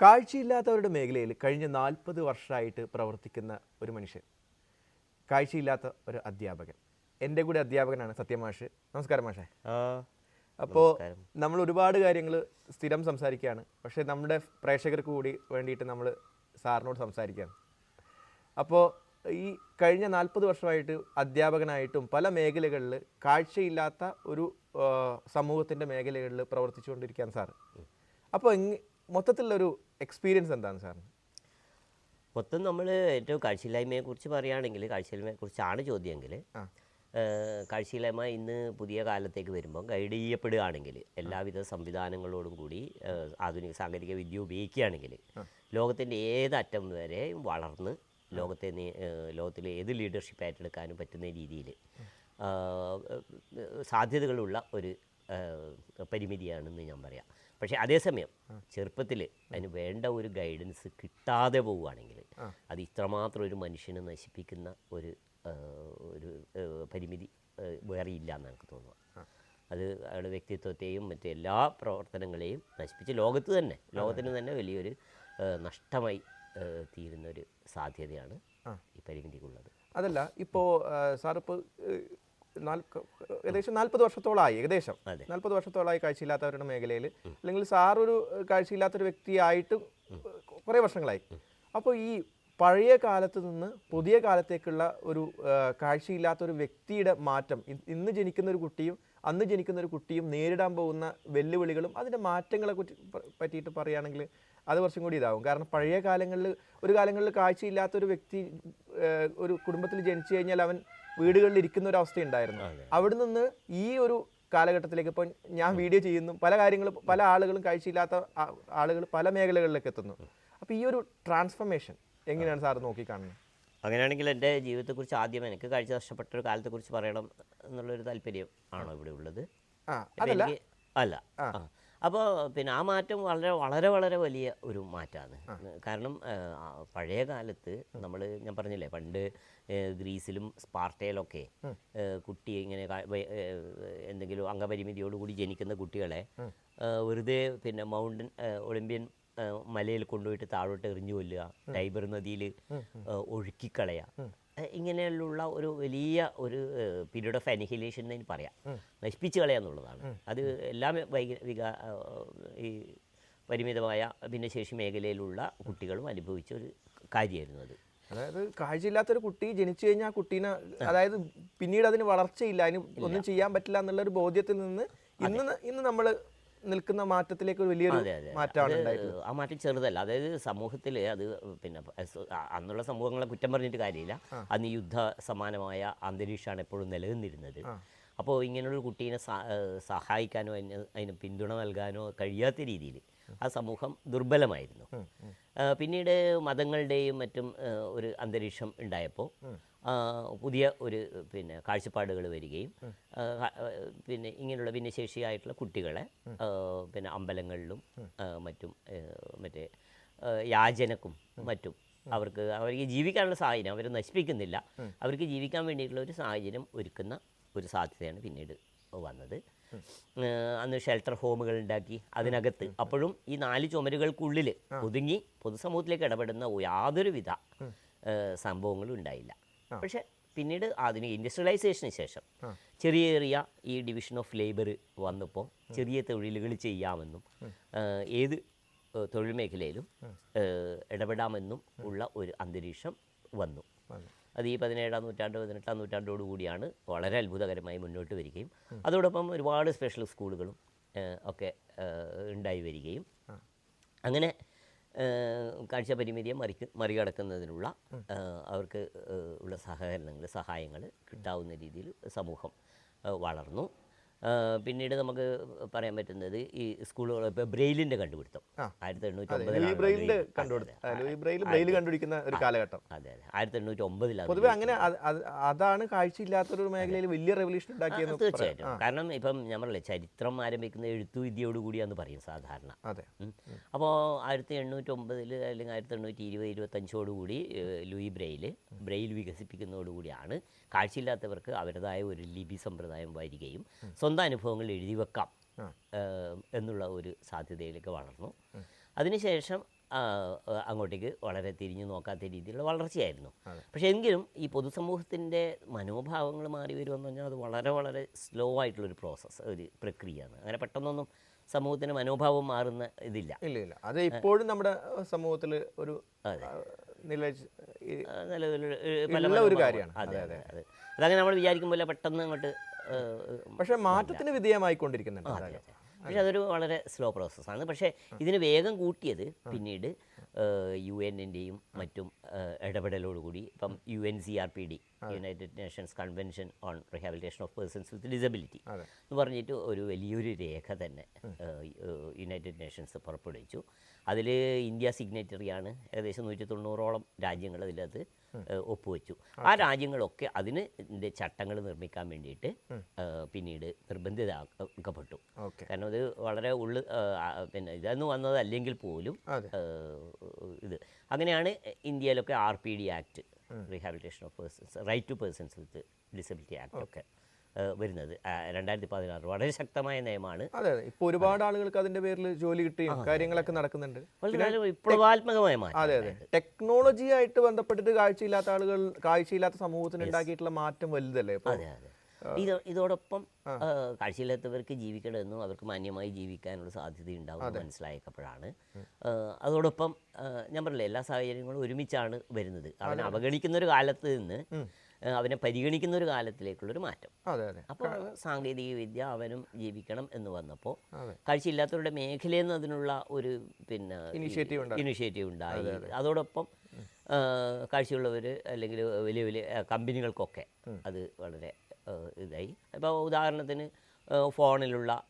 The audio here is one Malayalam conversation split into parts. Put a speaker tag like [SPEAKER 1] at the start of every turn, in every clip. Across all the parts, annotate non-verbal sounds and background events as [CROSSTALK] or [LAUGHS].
[SPEAKER 1] കാഴ്ചയില്ലാത്തവരുടെ മേഖലയിൽ കഴിഞ്ഞ നാൽപ്പത് വർഷമായിട്ട് പ്രവർത്തിക്കുന്ന ഒരു മനുഷ്യൻ കാഴ്ചയില്ലാത്ത ഒരു അധ്യാപകൻ. എന്റെ കൂടെ അധ്യാപകനാണ് സത്യമാഷ് നമസ്കാരം മാഷേ. അപ്പോൾ നമ്മൾ ഒരുപാട് കാര്യങ്ങൾ സ്ഥിരം സംസാരിക്കുകയാണ്. പക്ഷേ നമ്മുടെ പ്രേക്ഷകർക്ക് കൂടി വേണ്ടിയിട്ട് നമ്മൾ സാറിനോട് സംസാരിക്കുകയാണ്. അപ്പോൾ ഈ കഴിഞ്ഞ നാൽപ്പത് വർഷമായിട്ട് അധ്യാപകനായിട്ടും പല മേഖലകളിൽ കാഴ്ചയില്ലാത്ത ഒരു സമൂഹത്തിന്റെ മേഖലകളിൽ പ്രവർത്തിച്ചുകൊണ്ടിരിക്കുകയാണ് സാർ അപ്പോൾ മൊത്തത്തിലുള്ളൊരു എക്സ്പീരിയൻസ് എന്താണ് സാറിന്
[SPEAKER 2] മൊത്തം നമ്മൾ ഏറ്റവും കാഴ്ചയില്ലായ്മയെ കുറിച്ച് പറയുകയാണെങ്കിൽ കാഴ്ചയില്ലായ്മയെ കുറിച്ചാണ് ചോദ്യമെങ്കിൽ. കാഴ്ചയില്ലായ്മ ഇന്ന് പുതിയ കാലത്തേക്ക് വരുമ്പോൾ ഗൈഡ് ചെയ്യപ്പെടുകയാണെങ്കിൽ എല്ലാവിധ സംവിധാനങ്ങളോടും കൂടി ആധുനിക സാങ്കേതിക വിദ്യ ഉപയോഗിക്കുകയാണെങ്കിൽ ലോകത്തിന്റെ ഏതറ്റം വരെ വളർന്ന് ലോകത്തെ ലോകത്തിലെ ഏത് ലീഡർഷിപ്പ് ഏറ്റെടുക്കാനും പറ്റുന്ന രീതിയിൽ സാധ്യതകളുള്ള ഒരു പരിമിതിയാണെന്ന് ഞാൻ പറയാം. പക്ഷേ അതേസമയം ചെറുപ്പത്തിൽ അതിന് വേണ്ട ഒരു ഗൈഡൻസ് കിട്ടാതെ പോവുകയാണെങ്കിൽ അത് ഇത്രമാത്രം ഒരു മനുഷ്യനെ നശിപ്പിക്കുന്ന ഒരു ഒരു പരിമിതി വേറെ ഇല്ല എന്ന് എനിക്ക് തോന്നുക. അത് അയാളുടെ വ്യക്തിത്വത്തെയും മറ്റു എല്ലാ പ്രവർത്തനങ്ങളെയും നശിപ്പിച്ച് ലോകത്ത് തന്നെ ലോകത്തിന് തന്നെ വലിയൊരു നഷ്ടമായി തീരുന്ന ഒരു സാധ്യതയാണ് ഈ പരിമിതിക്കുള്ളത്.
[SPEAKER 1] അതല്ല ഇപ്പോൾ സാർ ഇപ്പോൾ ഏകദേശം നാൽപ്പത് വർഷത്തോളമായി ഏകദേശം. നാൽപ്പത് വർഷത്തോളമായി കാഴ്ചയില്ലാത്തവരുടെ മേഖലയിൽ. അല്ലെങ്കിൽ സാർ ഒരു കാഴ്ചയില്ലാത്തൊരു വ്യക്തിയായിട്ട് കുറേ വർഷങ്ങളായി. അപ്പോൾ ഈ പഴയ കാലത്ത് നിന്ന് പുതിയ കാലത്തേക്കുള്ള ഒരു കാഴ്ചയില്ലാത്തൊരു കാഴ്ചയില്ലാത്ത ഒരു വ്യക്തിയുടെ മാറ്റം ഇന്ന് ജനിക്കുന്ന ഒരു കുട്ടിയും അന്ന് ജനിക്കുന്ന ഒരു കുട്ടിയും നേരിടാൻ പോകുന്ന വെല്ലുവിളികളും അതിന്റെ മാറ്റങ്ങളെ പറ്റിയിട്ട് പറയുകയാണെങ്കിൽ അത് കുറച്ചും കൂടി ഇതാവും. കാരണം പഴയ കാലങ്ങളിൽ ഒരു കാലങ്ങളിൽ കാഴ്ചയില്ലാത്ത ഒരു വ്യക്തി ഒരു കുടുംബത്തിൽ ജനിച്ചു കഴിഞ്ഞാൽ അവൻ വീടുകളിൽ ഇരിക്കുന്ന ഒരു അവസ്ഥ ഉണ്ടായിരുന്നു. അവിടെ നിന്ന് ഈ ഒരു കാലഘട്ടത്തിലേക്ക് ഇപ്പോൾ ഞാൻ വീഡിയോ ചെയ്യുന്നു. പല കാര്യങ്ങളും പല ആളുകളും കാഴ്ചയില്ലാത്ത ആളുകൾ പല മേഖലകളിലേക്ക് എത്തുന്നു. അപ്പോൾ ഈ ഒരു ട്രാൻസ്ഫർമേഷൻ എങ്ങനെയാണ് സാർ നോക്കിക്കാണുന്നത്?
[SPEAKER 2] അങ്ങനെയാണെങ്കിൽ എന്റെ ജീവിതത്തെക്കുറിച്ച് ആദ്യം എനിക്ക് കാഴ്ച നഷ്ടപ്പെട്ട ഒരു കാലത്തെക്കുറിച്ച് പറയണം എന്നുള്ളൊരു താല്പര്യം ആണോ ഇവിടെ ഉള്ളത്? ഇപ്പം അല്ല. അപ്പോൾ പിന്നെ ആ മാറ്റം വളരെ വളരെ വളരെ വലിയ ഒരു മാറ്റമാണ് കാരണം പഴയ കാലത്ത് നമ്മൾ ഞാൻ പറഞ്ഞില്ലേ പണ്ട് ഗ്രീസിലും സ്പാർട്ടയിലൊക്കെ കുട്ടി ഇങ്ങനെ എന്തെങ്കിലും അംഗപരിമിതിയോടുകൂടി ജനിക്കുന്ന കുട്ടികളെ വെറുതെ പിന്നെ മൗണ്ടൻ ഒളിമ്പ്യൻ മലയിൽ കൊണ്ടുപോയിട്ട് താഴോട്ട് എറിഞ്ഞു കൊല്ലുക ടൈബർ നദിയിൽ ഒഴുക്കിക്കളയുക ഇങ്ങനെയുള്ള ഒരു വലിയ ഒരു പീരീഡ് ഓഫ് അനിഹിലേഷൻ എന്ന് പറയാം. നശിപ്പിച്ച് കളയുക എന്നുള്ളതാണ് അത് എല്ലാം വൈക ഈ പരിമിതമായ ഭിന്നശേഷി മേഖലയിലുള്ള കുട്ടികളും അനുഭവിച്ച ഒരു കാര്യമായിരുന്നു അത്.
[SPEAKER 1] അതായത് കാഴ്ചയില്ലാത്തൊരു കുട്ടി ജനിച്ചു കഴിഞ്ഞാൽ ആ കുട്ടീനെ അതായത് പിന്നീട് അതിന് വളർച്ചയില്ല അതിന് ഒന്നും ചെയ്യാൻ പറ്റില്ല എന്നുള്ള ഒരു ബോധ്യത്തിൽ നിന്ന് ഇന്ന് ഇന്ന് നമ്മൾ നിൽക്കുന്ന മാറ്റത്തിലേക്ക് ഒരു വലിയൊരു മാറ്റമാണ് ഉണ്ടായിട്ടുള്ളത്.
[SPEAKER 2] ആ മാറ്റം ചെറുതല്ല. അതായത് സമൂഹത്തിൽ അത് പിന്നെ അന്നുള്ള സമൂഹങ്ങളെ കുറ്റം പറഞ്ഞിട്ട് കാര്യമില്ല. അന്ന് യുദ്ധ സമാനമായ അന്തരീക്ഷമാണ് എപ്പോഴും നിലനിന്നിരുന്നത്. അപ്പോൾ ഇങ്ങനെയുള്ള കുട്ടീനെ സഹായിക്കാനോ അതിന് അതിന് പിന്തുണ നൽകാനോ കഴിയാത്ത രീതിയിൽ ആ സമൂഹം ദുർബലമായിരുന്നു. പിന്നീട് മതങ്ങളുടെയും മറ്റും ഒരു അന്തരീക്ഷം ഉണ്ടായപ്പോൾ പുതിയ ഒരു പിന്നെ കാഴ്ചപ്പാടുകൾ വരികയും പിന്നെ ഇങ്ങനെയുള്ള ഭിന്നശേഷിയായിട്ടുള്ള കുട്ടികളെ പിന്നെ അമ്പലങ്ങളിലും മറ്റും മറ്റേ യാചനക്കും മറ്റും അവർക്ക് അവർക്ക് ജീവിക്കാനുള്ള സാഹചര്യം അവർ നശിപ്പിക്കുന്നില്ല. അവർക്ക് ജീവിക്കാൻ വേണ്ടിയിട്ടുള്ള ഒരു സാഹചര്യം ഒരുക്കുന്ന ഒരു സാധ്യതയാണ് പിന്നീട് വന്നത്. അന്ന് ഷെൽട്ടർ ഹോമുകൾ ഉണ്ടാക്കി അതിനകത്ത്. അപ്പോഴും ഈ നാല് ചുമരുകൾക്കുള്ളിൽ ഒതുങ്ങി പൊതുസമൂഹത്തിലേക്ക് ഇടപെടുന്ന യാതൊരുവിധ സംഭവങ്ങളും ഉണ്ടായില്ല. പക്ഷേ പിന്നീട് ആധുനിക ഇൻഡസ്ട്രിയലൈസേഷന് ശേഷം ചെറിയ ചെറിയ ഈ ഡിവിഷൻ ഓഫ് ലേബർ വന്നപ്പോൾ ചെറിയ തൊഴിലുകൾ ചെയ്യാമെന്നും ഏത് തൊഴിൽ മേഖലയിലും ഇടപെടാമെന്നും ഉള്ള ഒരു അന്തരീക്ഷം വന്നു. അത് ഈ പതിനേഴാം നൂറ്റാണ്ട് പതിനെട്ടാം നൂറ്റാണ്ടോടു കൂടിയാണ് വളരെ അത്ഭുതകരമായി മുന്നോട്ട് വരികയും. അതോടൊപ്പം ഒരുപാട് സ്പെഷ്യൽ സ്കൂളുകളും ഒക്കെ ഉണ്ടായി വരികയും. അങ്ങനെ ഏഹ് കാഴ്ച പരിമിതിയെ മറിക്ക് മറികടക്കുന്നതിനുള്ള അവർക്ക് ഉള്ള സഹകരണങ്ങൾ സഹായങ്ങൾ കിട്ടാവുന്ന രീതിയിൽ സമൂഹം വളർന്നു. പിന്നീട് നമുക്ക് പറയാൻ പറ്റുന്നത് ഈ സ്കൂളുകൾ ഇപ്പോൾ ബ്രെയിലിന്റെ കണ്ടുപിടുത്തം. ആയിരത്തി എണ്ണൂറ്റി
[SPEAKER 1] ബ്രെയിലിന്റെ
[SPEAKER 2] ഒമ്പതിലാണ്
[SPEAKER 1] ബ്രെയിൽ കണ്ടുപിടിക്കുന്ന ഒരു കാലഘട്ടം.
[SPEAKER 2] അതെ അതെ. ആയിരത്തി എണ്ണൂറ്റി ഒമ്പതിലാണ്
[SPEAKER 1] പൊതുവെ അങ്ങനെ അത് അത് അതാണ് കാഴ്ചയില്ലാത്തൊരു മേഖലയിൽ വലിയ റെവല്യൂഷൻ ഉണ്ടാക്കിയത്
[SPEAKER 2] തീർച്ചയായിട്ടും. കാരണം ഇപ്പം ഞാൻ പറഞ്ഞില്ലേ ചരിത്രം ആരംഭിക്കുന്ന എഴുത്തുവിദ്യയോട് കൂടിയാന്ന് പറയും സാധാരണ.
[SPEAKER 1] അതെ.
[SPEAKER 2] അപ്പോൾ ആയിരത്തി എണ്ണൂറ്റി ഒമ്പതിൽ അല്ലെങ്കിൽ ആയിരത്തി എണ്ണൂറ്റി ഇരുപത് ഇരുപത്തഞ്ചോടുകൂടി ലൂയി ബ്രെയിൽ ബ്രെയിൽ വികസിപ്പിക്കുന്നതോടുകൂടിയാണ് കാഴ്ചയില്ലാത്തവർക്ക് അവരുടേതായ ഒരു ലിപി സമ്പ്രദായം വരികയും സ്വന്തം അനുഭവങ്ങൾ എഴുതി വെക്കാം. എന്നുള്ള ഒരു സാധ്യതയിലേക്ക് വളർന്നു. അതിനുശേഷം അങ്ങോട്ടേക്ക് വളരെ തിരിഞ്ഞു നോക്കാത്ത രീതിയിലുള്ള വളർച്ചയായിരുന്നു. പക്ഷേ എങ്കിലും ഈ പൊതുസമൂഹത്തിന്റെ മനോഭാവങ്ങൾ മാറി വരുമെന്ന് പറഞ്ഞാൽ അത് വളരെ വളരെ സ്ലോ ആയിട്ടുള്ളൊരു പ്രോസസ്സ് ഒരു പ്രക്രിയയാണ്. അങ്ങനെ പെട്ടെന്നൊന്നും സമൂഹത്തിന്റെ മനോഭാവം മാറുന്ന ഇതില്ല.
[SPEAKER 1] ഇല്ല ഇല്ല. അത് ഇപ്പോഴും നമ്മുടെ സമൂഹത്തിൽ ഒരു നില ഒരു കാര്യമാണ്.
[SPEAKER 2] അതെ അതെ അതെ അതങ്ങനെ നമ്മൾ വിചാരിക്കുമ്പോൾ പെട്ടെന്ന് അങ്ങോട്ട്
[SPEAKER 1] പക്ഷേ മാറ്റത്തിന് വിധേയമായിക്കൊണ്ടിരിക്കുന്നുണ്ട്.
[SPEAKER 2] പക്ഷെ അതൊരു വളരെ സ്ലോ പ്രോസസ്സാണ് പക്ഷേ ഇതിന് വേഗം കൂട്ടിയത് പിന്നീട് യു എന്നിന്റെയും മറ്റും ഇടപെടലോടുകൂടി ഇപ്പം U N C R P D United Nations convention on rehabilitation of persons with disability എന്ന് പറഞ്ഞിട്ട് ഒരു വലിയൊരു രേഖ തന്നെ യുണൈറ്റഡ് നേഷൻസ് പുറപ്പെടുവിച്ചു. അതിൽ ഇന്ത്യ സിഗ്നറ്ററിയാണ് ഏകദേശം നൂറ്റി തൊണ്ണൂറോളം രാജ്യങ്ങൾ അതിന്റെ ഏഹ്, ഒപ്പുവെച്ചു. ആ രാജ്യങ്ങളൊക്കെ അതിന് ചട്ടങ്ങൾ നിർമ്മിക്കാൻ വേണ്ടിയിട്ട് പിന്നീട്
[SPEAKER 1] നിർബന്ധിതപ്പെട്ടു
[SPEAKER 2] കാരണം അത് വളരെ ഉള്ളു പിന്നെ ഇതൊന്നും വന്നതല്ലെങ്കിൽ പോലും ഇത്. അങ്ങനെയാണ് ഇന്ത്യയിലൊക്കെ R P D act rehabilitation of persons right to persons with disability act ഒക്കെ വരുന്നത്. രണ്ടായിരത്തി പതിനാറ് വളരെ ശക്തമായ നയമാണ്
[SPEAKER 1] അതെ അതെ. ഇപ്പൊ ഒരുപാട് ആളുകൾക്ക് അതിന്റെ പേരിൽ ജോലി കിട്ടുകയും കാര്യങ്ങളൊക്കെ നടക്കുന്നുണ്ട്.
[SPEAKER 2] വിപ്ലവാത്മകമായ
[SPEAKER 1] അതെ അതെ. ടെക്നോളജി ആയിട്ട് ബന്ധപ്പെട്ടിട്ട് കാഴ്ചയില്ലാത്ത ആളുകൾ കാഴ്ചയില്ലാത്ത സമൂഹത്തിന് ഉണ്ടാക്കിയിട്ടുള്ള മാറ്റം വലുതല്ലേ
[SPEAKER 2] അതെ അതെ. ഇത് ഇതോടൊപ്പം കാഴ്ചയില്ലാത്തവർക്ക് ജീവിക്കണമെന്നും അവർക്ക് മാന്യമായി ജീവിക്കാനുള്ള സാധ്യത ഉണ്ടാവും മനസ്സിലായപ്പോഴാണ്. അതോടൊപ്പം ഞാൻ പറഞ്ഞില്ല എല്ലാ സാഹചര്യങ്ങളും ഒരുമിച്ചാണ് വരുന്നത്. അവൻ അവഗണിക്കുന്ന ഒരു കാലത്ത് നിന്ന് അവനെ പരിഗണിക്കുന്ന ഒരു കാലത്തിലേക്കുള്ളൊരു മാറ്റം.
[SPEAKER 1] അതെ അതെ.
[SPEAKER 2] അപ്പോൾ സാങ്കേതിക വിദ്യ അവനും ജീവിക്കണം എന്ന് വന്നപ്പോൾ. കാഴ്ചയില്ലാത്തവരുടെ മേഖലയിൽ നിന്ന് അതിനുള്ള ഒരു പിന്നെ
[SPEAKER 1] ഇനിഷ്യേറ്റീവ്
[SPEAKER 2] ഇനിഷ്യേറ്റീവ് ഉണ്ടായി. അതോടൊപ്പം കാഴ്ചയുള്ളവർ അല്ലെങ്കിൽ വലിയ വലിയ കമ്പനികൾക്കൊക്കെ അത് വളരെ ഇതായി. ഇപ്പോൾ ഉദാഹരണത്തിന് ഫോണിലുള്ള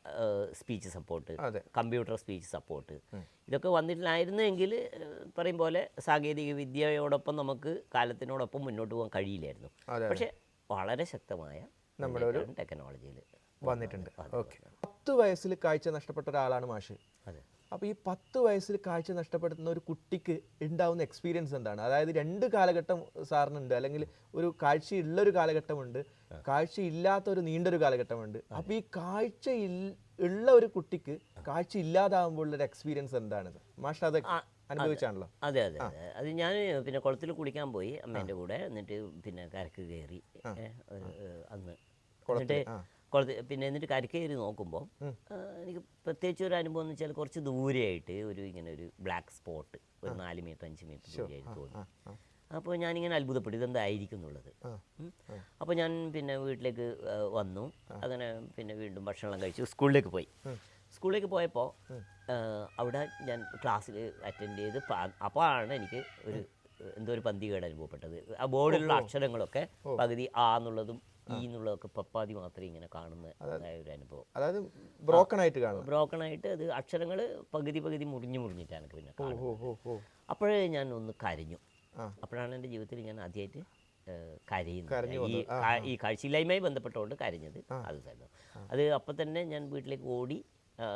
[SPEAKER 2] speech support computer speech support ഇതൊക്കെ വന്നിട്ടില്ലായിരുന്നെങ്കിൽ പറയും പോലെ സാങ്കേതിക വിദ്യയോടൊപ്പം നമുക്ക് കാലത്തിനോടൊപ്പം മുന്നോട്ട് പോകാൻ കഴിയില്ലായിരുന്നു.
[SPEAKER 1] അതെ.
[SPEAKER 2] വളരെ ശക്തമായ
[SPEAKER 1] നമ്മുടെ ഒരു
[SPEAKER 2] ടെക്നോളജിയിൽ
[SPEAKER 1] വന്നിട്ടുണ്ട്. ഓക്കെ. പത്ത് വയസ്സിൽ കാഴ്ച നഷ്ടപ്പെട്ട ഒരാളാണ് മാഷ്.
[SPEAKER 2] അതെ.
[SPEAKER 1] അപ്പോൾ ഈ പത്ത് വയസ്സിൽ കാഴ്ച നഷ്ടപ്പെടുന്ന ഒരു കുട്ടിക്ക് ഉണ്ടാവുന്ന എക്സ്പീരിയൻസ് എന്താണ്? അതായത് രണ്ട് കാലഘട്ടം സാറിനുണ്ട് അല്ലെങ്കിൽ ഒരു കാഴ്ചയുള്ള ഒരു കാലഘട്ടമുണ്ട് കാഴ്ചയില്ലാത്ത ഒരു നീണ്ടൊരു കാലഘട്ടമുണ്ട്. അപ്പോൾ ഈ കാഴ്ച ഉള്ള ഒരു കുട്ടിക്ക് കാഴ്ച ഇല്ലാതാവുമ്പോഴുള്ള ഒരു എക്സ്പീരിയൻസ് എന്താണ്? മാഷ് അത് അനുഭവിച്ചാണല്ലോ?
[SPEAKER 2] അതെ അതെ അതെ. ഞാൻ പിന്നെ കുളത്തിൽ കുളിക്കാൻ പോയി അമ്മേന്റെ കൂടെ എന്നിട്ട് പിന്നെ കരക്ക് കയറി അന്ന്. എന്നിട്ട് കുളത്തിൽ പിന്നെ എന്നിട്ട് കരക്കേറി നോക്കുമ്പോൾ എനിക്ക് പ്രത്യേകിച്ച് ഒരു അനുഭവം എന്ന് വെച്ചാൽ കുറച്ച് ദൂരെയായിട്ട് ഒരു ഇങ്ങനെ ഒരു ബ്ലാക്ക് സ്പോട്ട് ഒരു നാല് മീറ്റർ അഞ്ച് മീറ്റർ ദൂരെയായിട്ട് തോന്നി. അപ്പോൾ ഞാനിങ്ങനെ അത്ഭുതപ്പെട്ടു ഇതെന്തായിരിക്കും എന്നുള്ളത്. അപ്പോൾ ഞാൻ പിന്നെ വീട്ടിലേക്ക് വന്നു. അങ്ങനെ പിന്നെ വീണ്ടും ഭക്ഷണം കഴിച്ചു സ്കൂളിലേക്ക് പോയി. സ്കൂളിലേക്ക് പോയപ്പോൾ അവിടെ ഞാൻ ക്ലാസ്സിൽ അറ്റൻഡ് ചെയ്ത് അപ്പോഴാണ് എനിക്ക് ഒരു എന്തോ ഒരു പന്തികേട് അനുഭവപ്പെട്ടത്. ആ ബോർഡിലുള്ള അക്ഷരങ്ങളൊക്കെ പകുതി ആ എന്നുള്ളതും ഈ എന്നുള്ളതൊക്കെ പപ്പാതി മാത്രമേ ഇങ്ങനെ കാണുന്ന ഒരു അനുഭവം.
[SPEAKER 1] അതായത് ബ്രോക്കൺ ആയിട്ട് കാണും
[SPEAKER 2] ബ്രോക്കൺ ആയിട്ട് അത് അക്ഷരങ്ങൾ പകുതി പകുതി മുറിഞ്ഞു മുറിഞ്ഞിട്ടാണ് എനിക്ക് പിന്നെ കാണുന്നത്. അപ്പോഴേ ഞാൻ ഒന്ന് കരഞ്ഞു. അപ്പോഴാണ് എന്റെ ജീവിതത്തിൽ ഞാൻ ആദ്യമായിട്ട് കരയുന്നത്. ഈ ഈ കാഴ്ചയില്ലായ്മയുമായി ബന്ധപ്പെട്ടുകൊണ്ട് കരഞ്ഞത് അത് തന്നെ അത് അപ്പം തന്നെ ഞാൻ വീട്ടിലേക്ക് ഓടി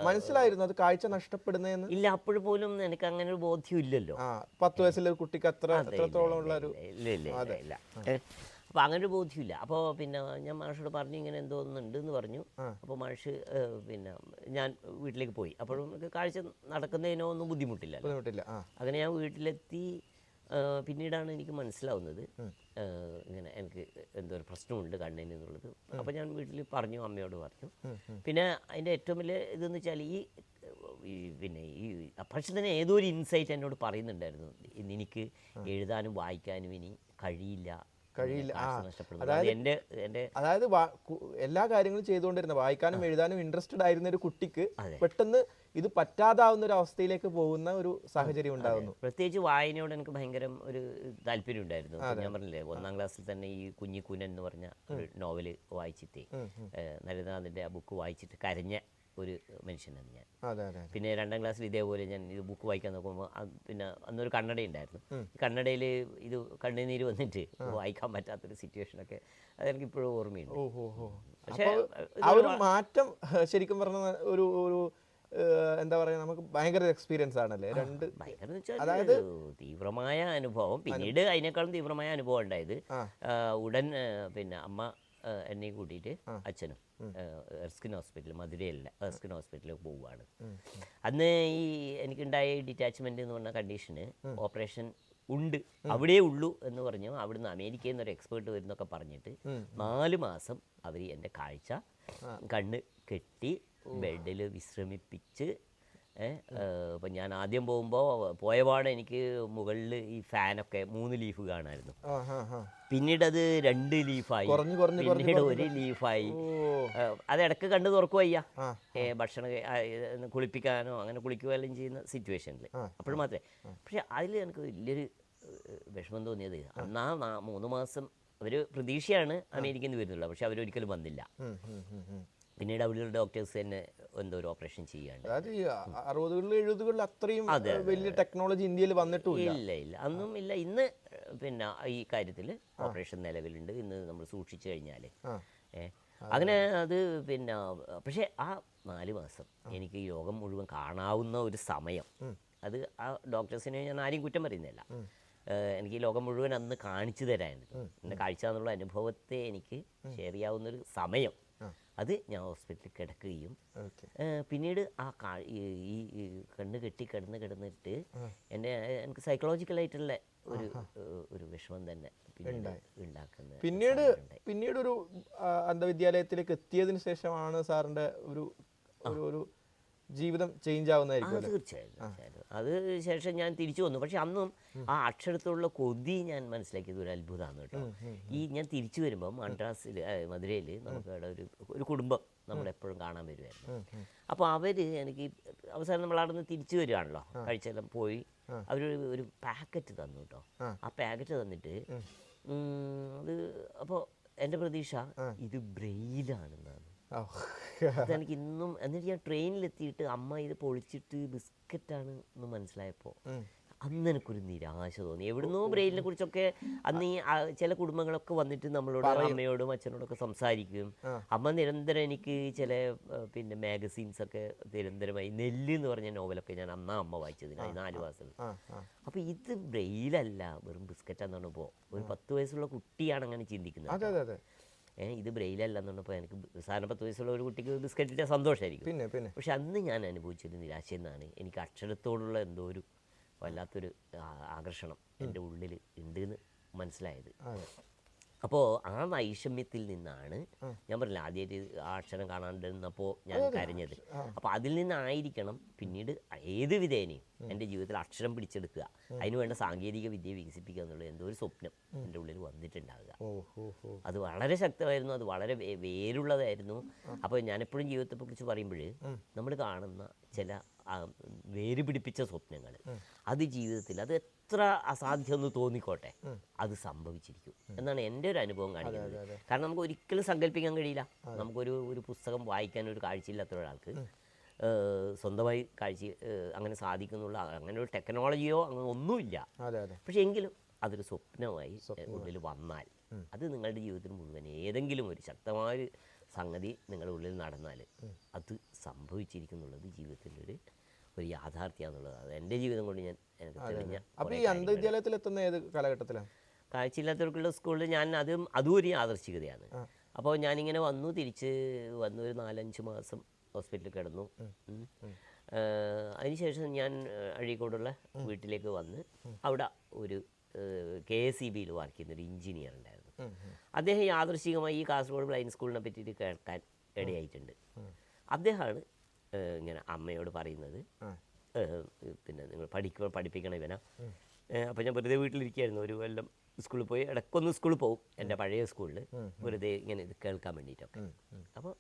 [SPEAKER 1] മനസ്സിലായിരുന്നു അത് കാഴ്ച നഷ്ടപ്പെടുന്നതെന്ന്
[SPEAKER 2] ഇല്ല അപ്പോൾ പോലും എനിക്ക് അങ്ങനെ ഒരു ബോധ്യം ഇല്ലല്ലോ.
[SPEAKER 1] പത്ത് വയസ്സിലെ കുട്ടിക്ക് അത്ര അത്രത്തോളം ഉള്ള ഒരു
[SPEAKER 2] ഇല്ല ഇല്ല ഇല്ല അപ്പോൾ അങ്ങനെ ഒരു ബോധ്യമില്ല. അപ്പോൾ പിന്നെ ഞാൻ മാഷോട് പറഞ്ഞു ഇങ്ങനെ എന്തോ ഒന്നുണ്ട് എന്ന് പറഞ്ഞു. അപ്പോൾ മാഷ് പിന്നെ ഞാൻ വീട്ടിലേക്ക് പോയി. അപ്പോഴും നമുക്ക് കാഴ്ച നടക്കുന്നതിനോ ഒന്നും ബുദ്ധിമുട്ടില്ല.
[SPEAKER 1] ബുദ്ധിമുട്ടില്ല
[SPEAKER 2] അങ്ങനെ ഞാൻ വീട്ടിലെത്തി പിന്നീടാണ് എനിക്ക് മനസ്സിലാവുന്നത്. ഇങ്ങനെ എനിക്ക് എന്തോ ഒരു പ്രശ്നമുണ്ട് കണ്ണിന് എന്നുള്ളത്. അപ്പോൾ ഞാൻ വീട്ടിൽ പറഞ്ഞു അമ്മയോട് പറഞ്ഞു. പിന്നെ അതിന്റെ ഏറ്റവും വലിയ ഇതെന്ന് വെച്ചാൽ ഈ ഈ പിന്നെ ഈ പക്ഷെ തന്നെ ഏതോ ഒരു ഇൻസൈറ്റ് എന്നോട് പറയുന്നുണ്ടായിരുന്നു. എനിക്ക് എഴുതാനും വായിക്കാനും ഇനി കഴിയില്ല.
[SPEAKER 1] കഴിയില്ല.
[SPEAKER 2] കാഴ്ച
[SPEAKER 1] ആ,
[SPEAKER 2] നഷ്ടപ്പെടുന്നു അത് എന്റെ എന്റെ
[SPEAKER 1] അതായത് എല്ലാ കാര്യങ്ങളും ചെയ്തുകൊണ്ടിരുന്ന വായിക്കാനും എഴുതാനും ഇൻട്രസ്റ്റഡ് ആയിരുന്ന ഒരു കുട്ടിക്ക് പെട്ടെന്ന് ഇത് പറ്റാതാവുന്ന ഒരു അവസ്ഥയിലേക്ക് പോകുന്ന ഒരു സാഹചര്യം ഉണ്ടാകുന്നു.
[SPEAKER 2] പ്രത്യേകിച്ച് വായനയോട് എനിക്ക് ഭയങ്കര ഒരു താല്പര്യം ഉണ്ടായിരുന്നു. ഞാൻ പറഞ്ഞില്ലേ ഒന്നാം ക്ലാസ്സിൽ തന്നെ ഈ കുഞ്ഞിക്കുനൻ എന്ന് പറഞ്ഞ ഒരു നോവൽ വായിച്ചിട്ടേ നരനാഥിന്റെ ആ ബുക്ക് വായിച്ചിട്ട് കരഞ്ഞ ഒരു മനുഷ്യനാണ് ഞാൻ. പിന്നെ രണ്ടാം ക്ലാസ്സിൽ ഇതേപോലെ ഞാൻ ഇത് ബുക്ക് വായിക്കാൻ നോക്കുമ്പോൾ പിന്നെ അന്നൊരു കണ്ണട ഉണ്ടായിരുന്നു കണ്ണടയിൽ ഇത് കണ്ണുനീര് വന്നിട്ട് വായിക്കാൻ പറ്റാത്തൊരു സിറ്റുവേഷനൊക്കെ അതെനിക്ക് ഇപ്പോഴും ഓർമ്മയുണ്ട്. പക്ഷേ
[SPEAKER 1] ആ ഒരു മാറ്റം ശരിക്കും പറഞ്ഞ ഒരു ഒരു എന്താ പറയാ നമുക്ക് ഭയങ്കര എക്സ്പീരിയൻസ് ആണല്ലേ? രണ്ട്
[SPEAKER 2] വെച്ചാൽ തീവ്രമായ അനുഭവം. പിന്നീട് അതിനേക്കാളും തീവ്രമായ അനുഭവം ഉണ്ടായത് ഉടൻ പിന്നെ അമ്മ എന്നെയും കൂട്ടിയിട്ട് അച്ഛനും എർസ്കിൻ ഹോസ്പിറ്റൽ മധുരയല്ല എർസ്കിൻ ഹോസ്പിറ്റലിൽ പോവുകയാണ്. അന്ന് ഈ എനിക്കുണ്ടായ ഡിറ്റാച്ച്മെന്റ് എന്ന് പറഞ്ഞ കണ്ടീഷന് ഓപ്പറേഷൻ ഉണ്ട്. അവിടെ ഉള്ളൂ എന്ന് പറഞ്ഞു അവിടുന്ന് അമേരിക്കയിൽ നിന്ന് ഒരു എക്സ്പേർട്ട് വരുന്നൊക്കെ പറഞ്ഞിട്ട് നാല് മാസം അവർ എന്റെ കാഴ്ച കണ്ണ് കെട്ടി ബെഡിൽ വിശ്രമിപ്പിച്ച് ഞാൻ ആദ്യം പോകുമ്പോൾ പോയപാട് എനിക്ക് മുകളിൽ ഈ ഫാനൊക്കെ മൂന്ന് ലീഫ്
[SPEAKER 1] കാണായിരുന്നു.
[SPEAKER 2] പിന്നീട് അത് രണ്ട് ലീഫായി. പിന്നീട് ഒരു ലീഫായി. അത് ഇടയ്ക്ക് കണ്ടു തുറക്കുവയ്യ
[SPEAKER 1] ആ.
[SPEAKER 2] ഭക്ഷണം കുളിപ്പിക്കാനോ അങ്ങനെ കുളിക്കുകയെല്ലാം ചെയ്യുന്ന സിറ്റുവേഷനിൽ അപ്പോൾ മാത്രമേ പക്ഷെ അതിൽ എനിക്ക് വലിയൊരു വിഷമം തോന്നിയത് എന്നാ മൂന്ന് മാസം അവർ പ്രതീക്ഷയാണ് അമേരിക്കയിൽ നിന്ന് വരുന്നുള്ളത് പക്ഷെ അവരൊരിക്കലും വന്നില്ല. പിന്നീട് അവിടെയുള്ള ഡോക്ടേഴ്സ് തന്നെ എന്തോ ഒരു ഓപ്പറേഷൻ
[SPEAKER 1] അതായത് അ- അറുപതുകളിലും എഴുപതുകളിൽ അത്രയും വലിയ ടെക്നോളജി ഇന്ത്യയിൽ വന്നിട്ടും
[SPEAKER 2] ഇല്ല ഇല്ല. അന്നും ഇല്ല. ഇന്ന് പിന്നെ ഈ കാര്യത്തിൽ ഓപ്പറേഷൻ നിലവിലുണ്ട്. ഇന്ന് നമ്മൾ സൂക്ഷിച്ചു കഴിഞ്ഞാൽ അങ്ങനെ അത്. പിന്നെ പക്ഷേ ആ നാല് മാസം എനിക്ക് യോഗം മുഴുവൻ കാണാവുന്ന ഒരു സമയം. അത് ആ ഡോക്ടേഴ്സിനെ ഞാൻ ആരെയും കുറ്റം പറയുന്നില്ല. എനിക്ക് ലോകം മുഴുവൻ അന്ന് കാണിച്ചു തരാനുണ്ട്. എന്റെ കാഴ്ച എന്നുള്ള അനുഭവത്തെ എനിക്ക് ഷെയർ ചെയ്യാവുന്നൊരു സമയം. അത് ഞാൻ ഹോസ്പിറ്റലിൽ കിടക്കുകയും പിന്നീട് ആ കാ- ഈ കണ്ണ് കെട്ടി കിടന്ന് കിടന്നിട്ട് എന്റെ എനിക്ക് സൈക്കോളജിക്കലായിട്ടുള്ള ഒരു ഒരു വിഷമം തന്നെ പിന്നീട് ഉണ്ടാക്കുന്ന
[SPEAKER 1] പിന്നീട് പിന്നീട് ഒരു അന്ധവിദ്യാലയത്തിലേക്ക് എത്തിയതിനു ശേഷമാണ് സാറിന്റെ ഒരു ഒരു ജീവിതം ചേഞ്ച് ആവുന്നതായിരിക്കും
[SPEAKER 2] തീർച്ചയായിട്ടും തീർച്ചയായും തീർച്ചയായും. അത് ശേഷം ഞാൻ തിരിച്ചു വന്നു. പക്ഷെ അന്നും ആ അക്ഷരത്തോടുള്ള കൊതി ഞാൻ മനസ്സിലാക്കിയത് ഒരു അത്ഭുതമാണ് കേട്ടോ. ഈ ഞാൻ തിരിച്ചു വരുമ്പോൾ മദ്രാസിൽ മധുരയിൽ നമുക്ക് അവിടെ ഒരു ഒരു കുടുംബം നമ്മളെപ്പോഴും കാണാൻ വരുമായിരുന്നു അപ്പോൾ അവർ എനിക്ക് അവസാനം നമ്മൾ അവിടെ നിന്ന് തിരിച്ചു വരികയാണല്ലോ കഴിച്ചെല്ലാം പോയി. അവർ ഒരു പാക്കറ്റ് തന്നു കേട്ടോ. ആ. പാക്കറ്റ് തന്നിട്ട് അത് അപ്പോൾ എന്റെ പ്രതീക്ഷ ഇത് ബ്രെയിലാണെന്നാണ്. അതെനിക്ക് [LAUGHS] ഇന്നും എന്നിട്ട് ഞാൻ ട്രെയിനിലെത്തിയിട്ട് അമ്മ ഇത് പൊളിച്ചിട്ട് ബിസ്ക്കറ്റാണ് എന്ന് മനസ്സിലായപ്പോൾ അന്ന് എനിക്കൊരു നിരാശ തോന്നി. എവിടുന്നോ ബ്രെയിലിനെ കുറിച്ചൊക്കെ അന്ന് ഈ ചില കുടുംബങ്ങളൊക്കെ വന്നിട്ട് നമ്മളോട് അമ്മയോടും അച്ഛനോടൊക്കെ സംസാരിക്കും. അമ്മ നിരന്തരം എനിക്ക് ചില പിന്നെ മാഗസീൻസ് ഒക്കെ നിരന്തരമായി നെല്ല് എന്ന് പറഞ്ഞ നോവലൊക്കെ ഞാൻ അന്നാ അമ്മ വായിച്ചതിനായി നാല് മാസം. അപ്പൊ ഇത് ബ്രെയിലല്ല വെറും ബിസ്ക്കറ്റ് എന്നാണ് പറഞ്ഞപ്പോൾ ഒരു പത്ത് വയസ്സുള്ള കുട്ടിയാണ് അങ്ങനെ ചിന്തിക്കുന്നത്. ഇത് ബ്രെയിലല്ല എന്ന് പറഞ്ഞപ്പോൾ എനിക്ക് സാധാരണ പത്ത് വയസ്സുള്ള ഒരു കുട്ടിക്ക് ബിസ്ക്കറ്റിന്റെ സന്തോഷമായിരിക്കും
[SPEAKER 1] പിന്നെ പിന്നെ.
[SPEAKER 2] പക്ഷെ അന്ന് ഞാൻ അനുഭവിച്ചൊരു നിരാശ എന്നാണ് എനിക്ക് അക്ഷരത്തോടുള്ള എന്തോ ഒരു വല്ലാത്തൊരു ആകർഷണം എന്റെ ഉള്ളിൽ ഉണ്ട് എന്ന് മനസ്സിലായത്. അപ്പോൾ ആ വൈഷമ്യത്തിൽ നിന്നാണ് ഞാൻ പറഞ്ഞില്ല ആദ്യമായിട്ട് ആ അക്ഷരം കാണാണ്ടിരുന്നപ്പോൾ ഞാൻ കരഞ്ഞത്. അപ്പോൾ അതിൽ നിന്നായിരിക്കണം പിന്നീട് ഏത് വിധേനയും എന്റെ ജീവിതത്തിൽ അക്ഷരം പിടിച്ചെടുക്കുക. അതിന് വേണ്ട സാങ്കേതിക വിദ്യ വികസിപ്പിക്കുക എന്നുള്ള എന്തോ ഒരു സ്വപ്നം എന്റെ ഉള്ളിൽ വന്നിട്ടുണ്ടാവുക. അത് വളരെ ശക്തമായിരുന്നു അത് വളരെ വേരുള്ളതായിരുന്നു. അപ്പോൾ ഞാനെപ്പോഴും ജീവിതത്തെ കുറിച്ച് പറയുമ്പോൾ നമ്മൾ കാണുന്ന ചില വേര് പിടിപ്പിച്ച സ്വപ്നങ്ങൾ. അത് ജീവിതത്തിൽ അത് എത്ര അസാധ്യം എന്ന് തോന്നിക്കോട്ടെ അത് സംഭവിച്ചിരിക്കും. എന്നാണ് എന്റെ ഒരു അനുഭവം കാണിക്കുന്നത്. കാരണം നമുക്ക് ഒരിക്കലും സങ്കല്പിക്കാൻ കഴിയില്ല. നമുക്കൊരു ഒരു പുസ്തകം വായിക്കാൻ ഒരു കാഴ്ചയില്ലാത്ത ഒരാൾക്ക് സ്വന്തമായി കാഴ്ച അങ്ങനെ സാധിക്കുന്നുള്ള അങ്ങനെ ഒരു ടെക്നോളജിയോ അങ്ങനെ ഒന്നുമില്ല. പക്ഷെ എങ്കിലും അതൊരു സ്വപ്നമായി ഉള്ളിൽ വന്നാൽ അത് നിങ്ങളുടെ ജീവിതത്തിൽ മുഴുവൻ ഏതെങ്കിലും ഒരു ശക്തമായ സംഗതി നിങ്ങളുടെ ഉള്ളിൽ നടന്നാൽ അത് സംഭവിച്ചിരിക്കുന്നുള്ളത് ജീവിതത്തിന്റെ ഒരു ഒരു അത് എന്റെ ജീവിതം കൊണ്ട് ഞാൻ എനിക്ക് തെളിഞ്ഞ
[SPEAKER 1] അപ്പൊ ഈ അന്ധവിദ്യാലയത്തിൽ എത്തുന്ന ഏത് കാലഘട്ടത്തിലാണ്
[SPEAKER 2] കാഴ്ചയില്ലാത്തവർക്കുള്ള സ്കൂളിൽ ഞാൻ അതും അതും ഒരു ആദർശികതയാണ് അപ്പോൾ ഞാനിങ്ങനെ വന്നു തിരിച്ച് വന്നു ഒരു നാലഞ്ച് മാസം ഹോസ്പിറ്റലിൽ കിടന്നു. അതിനുശേഷം ഞാൻ അഴീക്കോടുള്ള വീട്ടിലേക്ക് വന്ന് അവിടെ ഒരു കെ എസ് ഇ ബിയിൽ വർക്ക് ചെയ്യുന്ന ഒരു എഞ്ചിനീയർ ഉണ്ടായിരുന്നു. അദ്ദേഹം യാദൃശികമായി ഈ കാസർഗോഡ് ബ്ലൈൻഡ് സ്കൂളിനെ പറ്റിയിട്ട് കേൾക്കാൻ ഇടയായിട്ടുണ്ട്. അദ്ദേഹമാണ് ഇങ്ങനെ അമ്മയോട് പറയുന്നത്. പിന്നെ നിങ്ങൾ പഠിക്കുക പഠിപ്പിക്കണം ഇവനാ. അപ്പോൾ ഞാൻ വെറുതെ വീട്ടിലിരിക്കുകയായിരുന്നു ഒരു കൊല്ലം സ്കൂളിൽ പോയി. ഇടയ്ക്കൊന്ന് സ്കൂളിൽ പോകും എന്റെ പഴയ സ്കൂളിൽ. വെറുതെ ഇങ്ങനെ ഇത് കേൾക്കാൻ വേണ്ടിയിട്ടൊക്കെ. അപ്പോൾ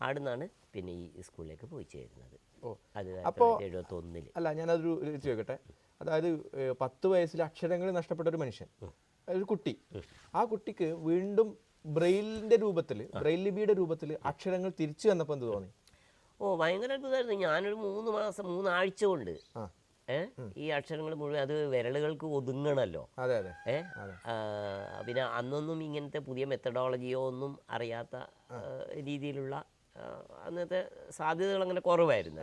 [SPEAKER 2] ആടുന്നാണ് പിന്നെ ഈ സ്കൂളിലേക്ക് പോയി ചേരുന്നത്.
[SPEAKER 1] ഓ.
[SPEAKER 2] അത് എഴുപത്തൊന്നിൽ.
[SPEAKER 1] അല്ല ഞാനതൊരു ചോദിക്കട്ടെ? അതായത് പത്ത് വയസ്സിൽ അക്ഷരങ്ങൾ നഷ്ടപ്പെട്ട ഒരു മനുഷ്യൻ ഒരു കുട്ടി. ആ കുട്ടിക്ക് വീണ്ടും ബ്രെയിലിന്റെ രൂപത്തിൽ ബ്രെയിൽ ലിപിയുടെ രൂപത്തിൽ അക്ഷരങ്ങൾ തിരിച്ചു വന്നപ്പോൾ എന്ത് തോന്നി?
[SPEAKER 2] ഓ ഭയങ്കര അത്ഭുതമായിരുന്നു ഞാനൊരു മൂന്ന് മാസം മൂന്നാഴ്ച കൊണ്ട് ഈ അക്ഷരങ്ങൾ മുഴുവൻ അത് വിരലുകൾക്ക് ഒതുങ്ങണല്ലോ.
[SPEAKER 1] അതെ അതെ.
[SPEAKER 2] ഏ പിന്നെ അന്നൊന്നും ഇങ്ങനത്തെ പുതിയ മെത്തഡോളജിയോ ഒന്നും അറിയാത്ത രീതിയിലുള്ള അന്നത്തെ സാധ്യതകൾ അങ്ങനെ കുറവായിരുന്നു.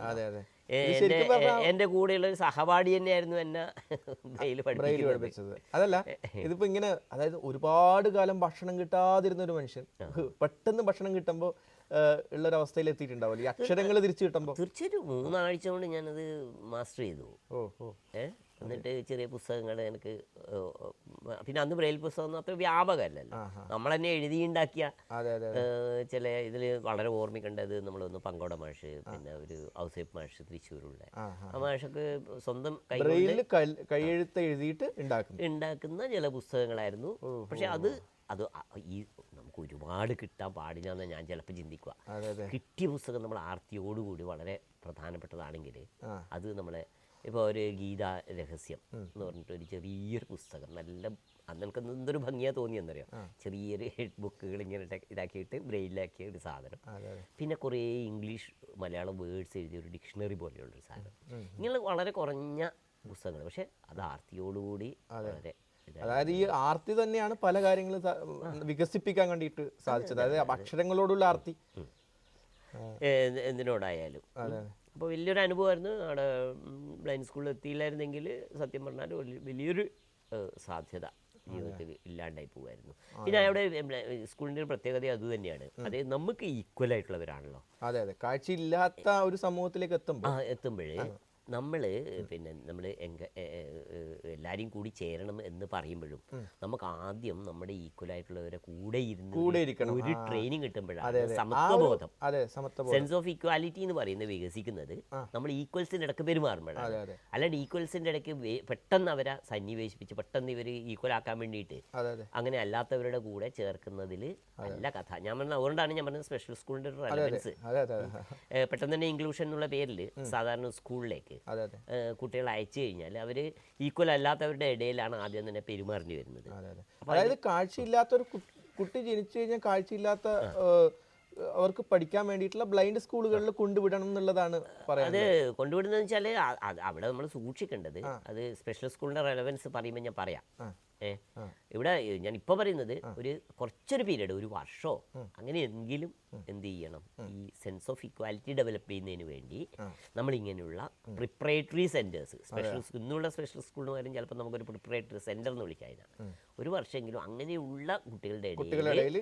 [SPEAKER 2] എന്റെ കൂടെയുള്ള ഒരു സഹപാഠി തന്നെയായിരുന്നു എന്നെ ബ്രെയിൽ
[SPEAKER 1] പഠിപ്പിച്ചത്. അതല്ല ഇതിപ്പോ ഇങ്ങനെ അതായത് ഒരുപാട് കാലം ഭക്ഷണം കിട്ടാതിരുന്ന ഒരു മനുഷ്യൻ പെട്ടെന്ന് ഭക്ഷണം കിട്ടുമ്പോൾ ഉള്ള ഒരു അവസ്ഥയിൽ എത്തിയിട്ടുണ്ടാവില്ല ഈ അക്ഷരങ്ങൾ തിരിച്ചു കിട്ടുമ്പോൾ
[SPEAKER 2] തീർച്ചയായിട്ടും മൂന്നാഴ്ച കൊണ്ട് ഞാനത് മാസ്റ്റർ ചെയ്തു.
[SPEAKER 1] ഓ ഓ.
[SPEAKER 2] ഏ? എന്നിട്ട് ചെറിയ പുസ്തകങ്ങൾ എനിക്ക് പിന്നെ അന്ന് ബ്രെയിൽ പുസ്തകം അത്ര വ്യാപകമല്ലല്ലോ. നമ്മൾ തന്നെ എഴുതിയുണ്ടാക്കിയ ചില ഇതിൽ വളരെ ഓർമ്മിക്കേണ്ടത് നമ്മളൊന്ന് പങ്കോട മാഷ് പിന്നെ ഒരു ഔസേപ്പ് മാഷ് തൃശ്ശൂരുള്ള. ആ മാഷൊക്കെ സ്വന്തം
[SPEAKER 1] കൈയെഴുത്ത് എഴുതിയിട്ട് ഉണ്ടാക്കുന്ന
[SPEAKER 2] ചില പുസ്തകങ്ങളായിരുന്നു. പക്ഷെ അത് അത് ഈ ഒരുപാട് കിട്ടാൻ പാടില്ല എന്ന് ഞാൻ ചിലപ്പോൾ ചിന്തിക്കുക കിട്ടിയ പുസ്തകം നമ്മൾ ആർത്തിയോടുകൂടി വളരെ പ്രധാനപ്പെട്ടതാണെങ്കിൽ അത് നമ്മളെ ഇപ്പോൾ ഒരു ഗീത രഹസ്യം എന്ന് പറഞ്ഞിട്ട് ഒരു ചെറിയൊരു പുസ്തകം നല്ല അന്ന് എനിക്ക് എന്തൊരു ഭംഗിയാ തോന്നിയെന്നറിയാം ചെറിയൊരു ഹെഡ് ബുക്കുകൾ ഇങ്ങനെ ഇതാക്കിയിട്ട് ബ്രെയിലാക്കിയ ഒരു സാധനം. പിന്നെ കുറേ ഇംഗ്ലീഷ് മലയാളം വേർഡ്സ് എഴുതിയ ഒരു ഡിക്ഷണറി പോലെയുള്ളൊരു സാധനം. ഇങ്ങനെ വളരെ കുറഞ്ഞ പുസ്തകങ്ങൾ. പക്ഷേ അത് ആർത്തിയോടുകൂടി വളരെ
[SPEAKER 1] അതായത് ഈ ആർത്തി തന്നെയാണ് പല കാര്യങ്ങളും വികസിപ്പിക്കാൻ വേണ്ടിയിട്ട് സാധിച്ചത്. അതായത് അക്ഷരങ്ങളോടുള്ള ആർത്തി.
[SPEAKER 2] എന്തിനോടായാലും. അപ്പോൾ വലിയൊരു അനുഭവമായിരുന്നു അവിടെ ബ്ലൈൻഡ് സ്കൂളിൽ എത്തിയില്ലായിരുന്നെങ്കിൽ സത്യം പറഞ്ഞാൽ വലിയൊരു സാധ്യത ജീവിതത്തിൽ ഇല്ലാണ്ടായി പോകുമായിരുന്നു. പിന്നെ അവിടെ സ്കൂളിന്റെ ഒരു പ്രത്യേകത അത് തന്നെയാണ്. അത് നമുക്ക് ഈക്വൽ ആയിട്ടുള്ളവരാണല്ലോ.
[SPEAKER 1] അതെ അതെ. കാഴ്ചയില്ലാത്ത ഒരു സമൂഹത്തിലേക്ക് എത്തുമ്പോൾ
[SPEAKER 2] എത്തുമ്പോഴേ നമ്മൾ പിന്നെ നമ്മൾ എങ്ക എല്ലാവരെയും കൂടി ചേരണം എന്ന് പറയുമ്പോഴും നമുക്ക് ആദ്യം നമ്മുടെ ഈക്വൽ ആയിട്ടുള്ളവരെ കൂടെ ഇരുന്ന്
[SPEAKER 1] കൂടെ
[SPEAKER 2] ഒരു-
[SPEAKER 1] ഇരിക്കണം.
[SPEAKER 2] ഒരു
[SPEAKER 1] ആ.
[SPEAKER 2] ട്രെയിനിങ് കിട്ടുമ്പോഴാണ് സമത്വബോധം. സെൻസ് ഓഫ് ഈക്വാലിറ്റി എന്ന് പറയുന്നത് വികസിക്കുന്നത് നമ്മൾ ഈക്വൽസിന്റെ ഇടയ്ക്ക് പെരുമാറുമ്പോഴാണ്. അല്ലാണ്ട് ഈക്വൽസിന്റെ ഇടയ്ക്ക് പെട്ടെന്ന് അവരെ സന്നിവേശിപ്പിച്ച് പെട്ടെന്ന് ഇവർ ഈക്വൽ ആക്കാൻ വേണ്ടിയിട്ട് അങ്ങനെ അല്ലാത്തവരുടെ കൂടെ ചേർക്കുന്നതിൽ നല്ല കഥ. ഞാൻ പറഞ്ഞ അതുകൊണ്ടാണ് ഞാൻ പറഞ്ഞത് സ്പെഷ്യൽ സ്കൂളിന്റെ ഒരു റെലവൻസ് പെട്ടെന്ന് തന്നെ ഇൻക്ലൂഷൻ എന്നുള്ള പേരിൽ സാധാരണ സ്കൂളിലേക്ക് കുട്ടികളെ അയച്ചു കഴിഞ്ഞാൽ അവർ ഈക്വൽ അല്ലാത്തവരുടെ ഇടയിലാണ് ആദ്യം തന്നെ പെരുമാറേണ്ടി വരുന്നത്.
[SPEAKER 1] അതെ അതെ. അതായത് കാഴ്ചയില്ലാത്ത ഒരു കുട്ടി ജനിച്ചു കഴിഞ്ഞാൽ കാഴ്ചയില്ലാത്ത അവർക്ക് പഠിക്കാൻ വേണ്ടിയിട്ടുള്ള ബ്ലൈൻഡ് സ്കൂളുകളിൽ കൊണ്ടുവിടണം എന്നുള്ളതാണ് പറയുന്നത്
[SPEAKER 2] അത് കൊണ്ടുവിടുന്നത് വെച്ചാൽ അവിടെ നമ്മൾ സൂക്ഷിക്കേണ്ടത് അത് സ്പെഷ്യൽ സ്കൂളിന്റെ റെലവൻസ് പറയുമ്പോൾ ഞാൻ പറയാം. ഇവിടെ ഞാൻ ഇപ്പോൾ പറയുന്നത് ഒരു കുറച്ചൊരു പീരീഡ് ഒരു വർഷമോ അങ്ങനെ എങ്കിലും എന്ത് ചെയ്യണം? ഈ സെൻസ് ഓഫ് ഇക്വാലിറ്റി ഡെവലപ്പ് ചെയ്യുന്നതിന് വേണ്ടി നമ്മൾ ഇങ്ങനെയുള്ള പ്രിപ്പറേറ്ററി സെന്റേഴ്സ് സ്പെഷ്യൽ ഇന്നുള്ള സ്പെഷ്യൽ സ്കൂളിന് പകരം ചിലപ്പോൾ നമുക്കൊരു പ്രിപ്പറേറ്ററി സെന്റർ എന്ന് വിളിക്കാം ഒരു വർഷമെങ്കിലും അങ്ങനെയുള്ള കുട്ടികളുടെ ഇടയിൽ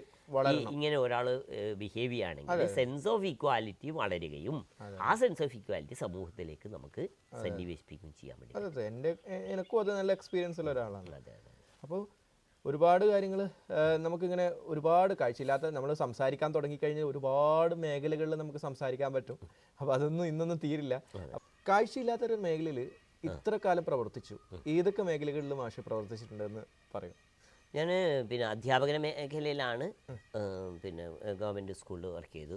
[SPEAKER 2] ഇങ്ങനെ ഒരാൾ ബിഹേവ് ചെയ്യുകയാണെങ്കിൽ സെൻസ് ഓഫ് ഈക്വാലിറ്റി വളരുകയും ആ സെൻസ് ഓഫ് ഈക്വാലിറ്റി സമൂഹത്തിലേക്ക് നമുക്ക് സന്നിവേശിപ്പിക്കുകയും ചെയ്യാൻ
[SPEAKER 1] എന്റെ എനിക്കും അത് നല്ല എക്സ്പീരിയൻസ് ഉള്ള ഒരാളാണ്.
[SPEAKER 2] അതെ അതെ.
[SPEAKER 1] അപ്പോൾ ഒരുപാട് കാര്യങ്ങൾ നമുക്കിങ്ങനെ ഒരുപാട് കാഴ്ചയില്ലാത്ത നമ്മൾ സംസാരിക്കാൻ തുടങ്ങിക്കഴിഞ്ഞാൽ ഒരുപാട് മേഖലകളിൽ നമുക്ക് സംസാരിക്കാൻ പറ്റും. അപ്പോൾ അതൊന്നും ഇന്നൊന്നും തീരില്ല. കാഴ്ചയില്ലാത്തൊരു മേഖലയിൽ ഇത്ര കാലം പ്രവർത്തിച്ചു. ഏതൊക്കെ മേഖലകളിൽ മാഷ് പ്രവർത്തിച്ചിട്ടുണ്ടെന്ന് പറയും.
[SPEAKER 2] ഞാൻ പിന്നെ അധ്യാപകന മേഖലയിലാണ് പിന്നെ ഗവൺമെന്റ് സ്കൂളിൽ വർക്ക് ചെയ്തു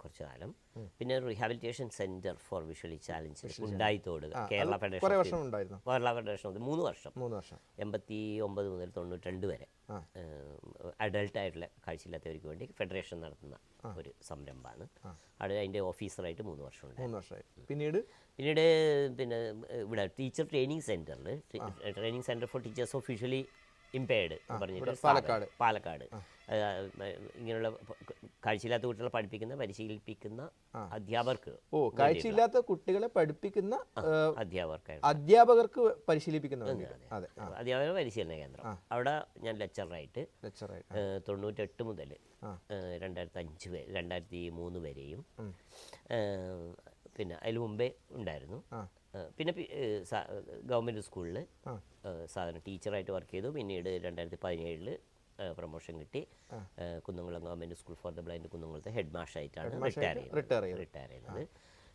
[SPEAKER 2] കുറച്ചു കാലം. പിന്നെ rehabilitation centre for visually challenge ഉണ്ടായിത്തോട് Kerala federation Kerala federation മൂന്ന് വർഷം.
[SPEAKER 1] മൂന്ന് വർഷം.
[SPEAKER 2] എൺപത്തി ഒമ്പത് മുതൽ തൊണ്ണൂറ്റിരണ്ട് വരെ.
[SPEAKER 1] ആ.
[SPEAKER 2] അഡൾട്ട് ആയിട്ടുള്ള കാഴ്ചയില്ലാത്തവർക്ക് വേണ്ടി ഫെഡറേഷൻ നടത്തുന്ന ഒരു സംരംഭമാണ്. അവിടെ അതിന്റെ ഓഫീസറായിട്ട് മൂന്ന് വർഷം ഉണ്ട്
[SPEAKER 1] പിന്നീട്?
[SPEAKER 2] പിന്നീട് പിന്നെ ഇവിടെ ടീച്ചർ ട്രെയിനിങ് സെന്ററിൽ training centre for teachers of visually impaired പറഞ്ഞിട്ട്
[SPEAKER 1] പാലക്കാട്.
[SPEAKER 2] പാലക്കാട്. ഇങ്ങനെയുള്ള കാഴ്ചയില്ലാത്ത കുട്ടികളെ പഠിപ്പിക്കുന്ന പരിശീലിപ്പിക്കുന്ന അധ്യാപകർക്ക്
[SPEAKER 1] ഓ കാഴ്ചയില്ലാത്ത കുട്ടികളെ പഠിപ്പിക്കുന്ന
[SPEAKER 2] അധ്യാപകർക്ക്
[SPEAKER 1] അധ്യാപകർക്ക് പരിശീലിപ്പിക്കുന്ന
[SPEAKER 2] അധ്യാപക പരിശീലന കേന്ദ്രം. അവിടെ ഞാൻ ലെക്ചറായിട്ട് തൊണ്ണൂറ്റെട്ട് മുതൽ. രണ്ടായിരത്തി അഞ്ച് രണ്ടായിരത്തി മൂന്ന് വരെയും പിന്നെ അതിന് മുമ്പേ ഉണ്ടായിരുന്നു. പിന്നെ ഗവൺമെന്റ് സ്കൂളിൽ. സാധാരണ ടീച്ചറായിട്ട് വർക്ക് ചെയ്തു. പിന്നീട് രണ്ടായിരത്തി പതിനേഴിൽ പ്രൊമോഷൻ കിട്ടി. Kunnamkulam government school for the blind കുന്നംകുളത്തെ head മാഷായിട്ടാണ് റിട്ടയർ
[SPEAKER 1] റിട്ടയർ
[SPEAKER 2] ചെയ്യുന്നത്. റിട്ടയർ ചെയ്യുന്നത്.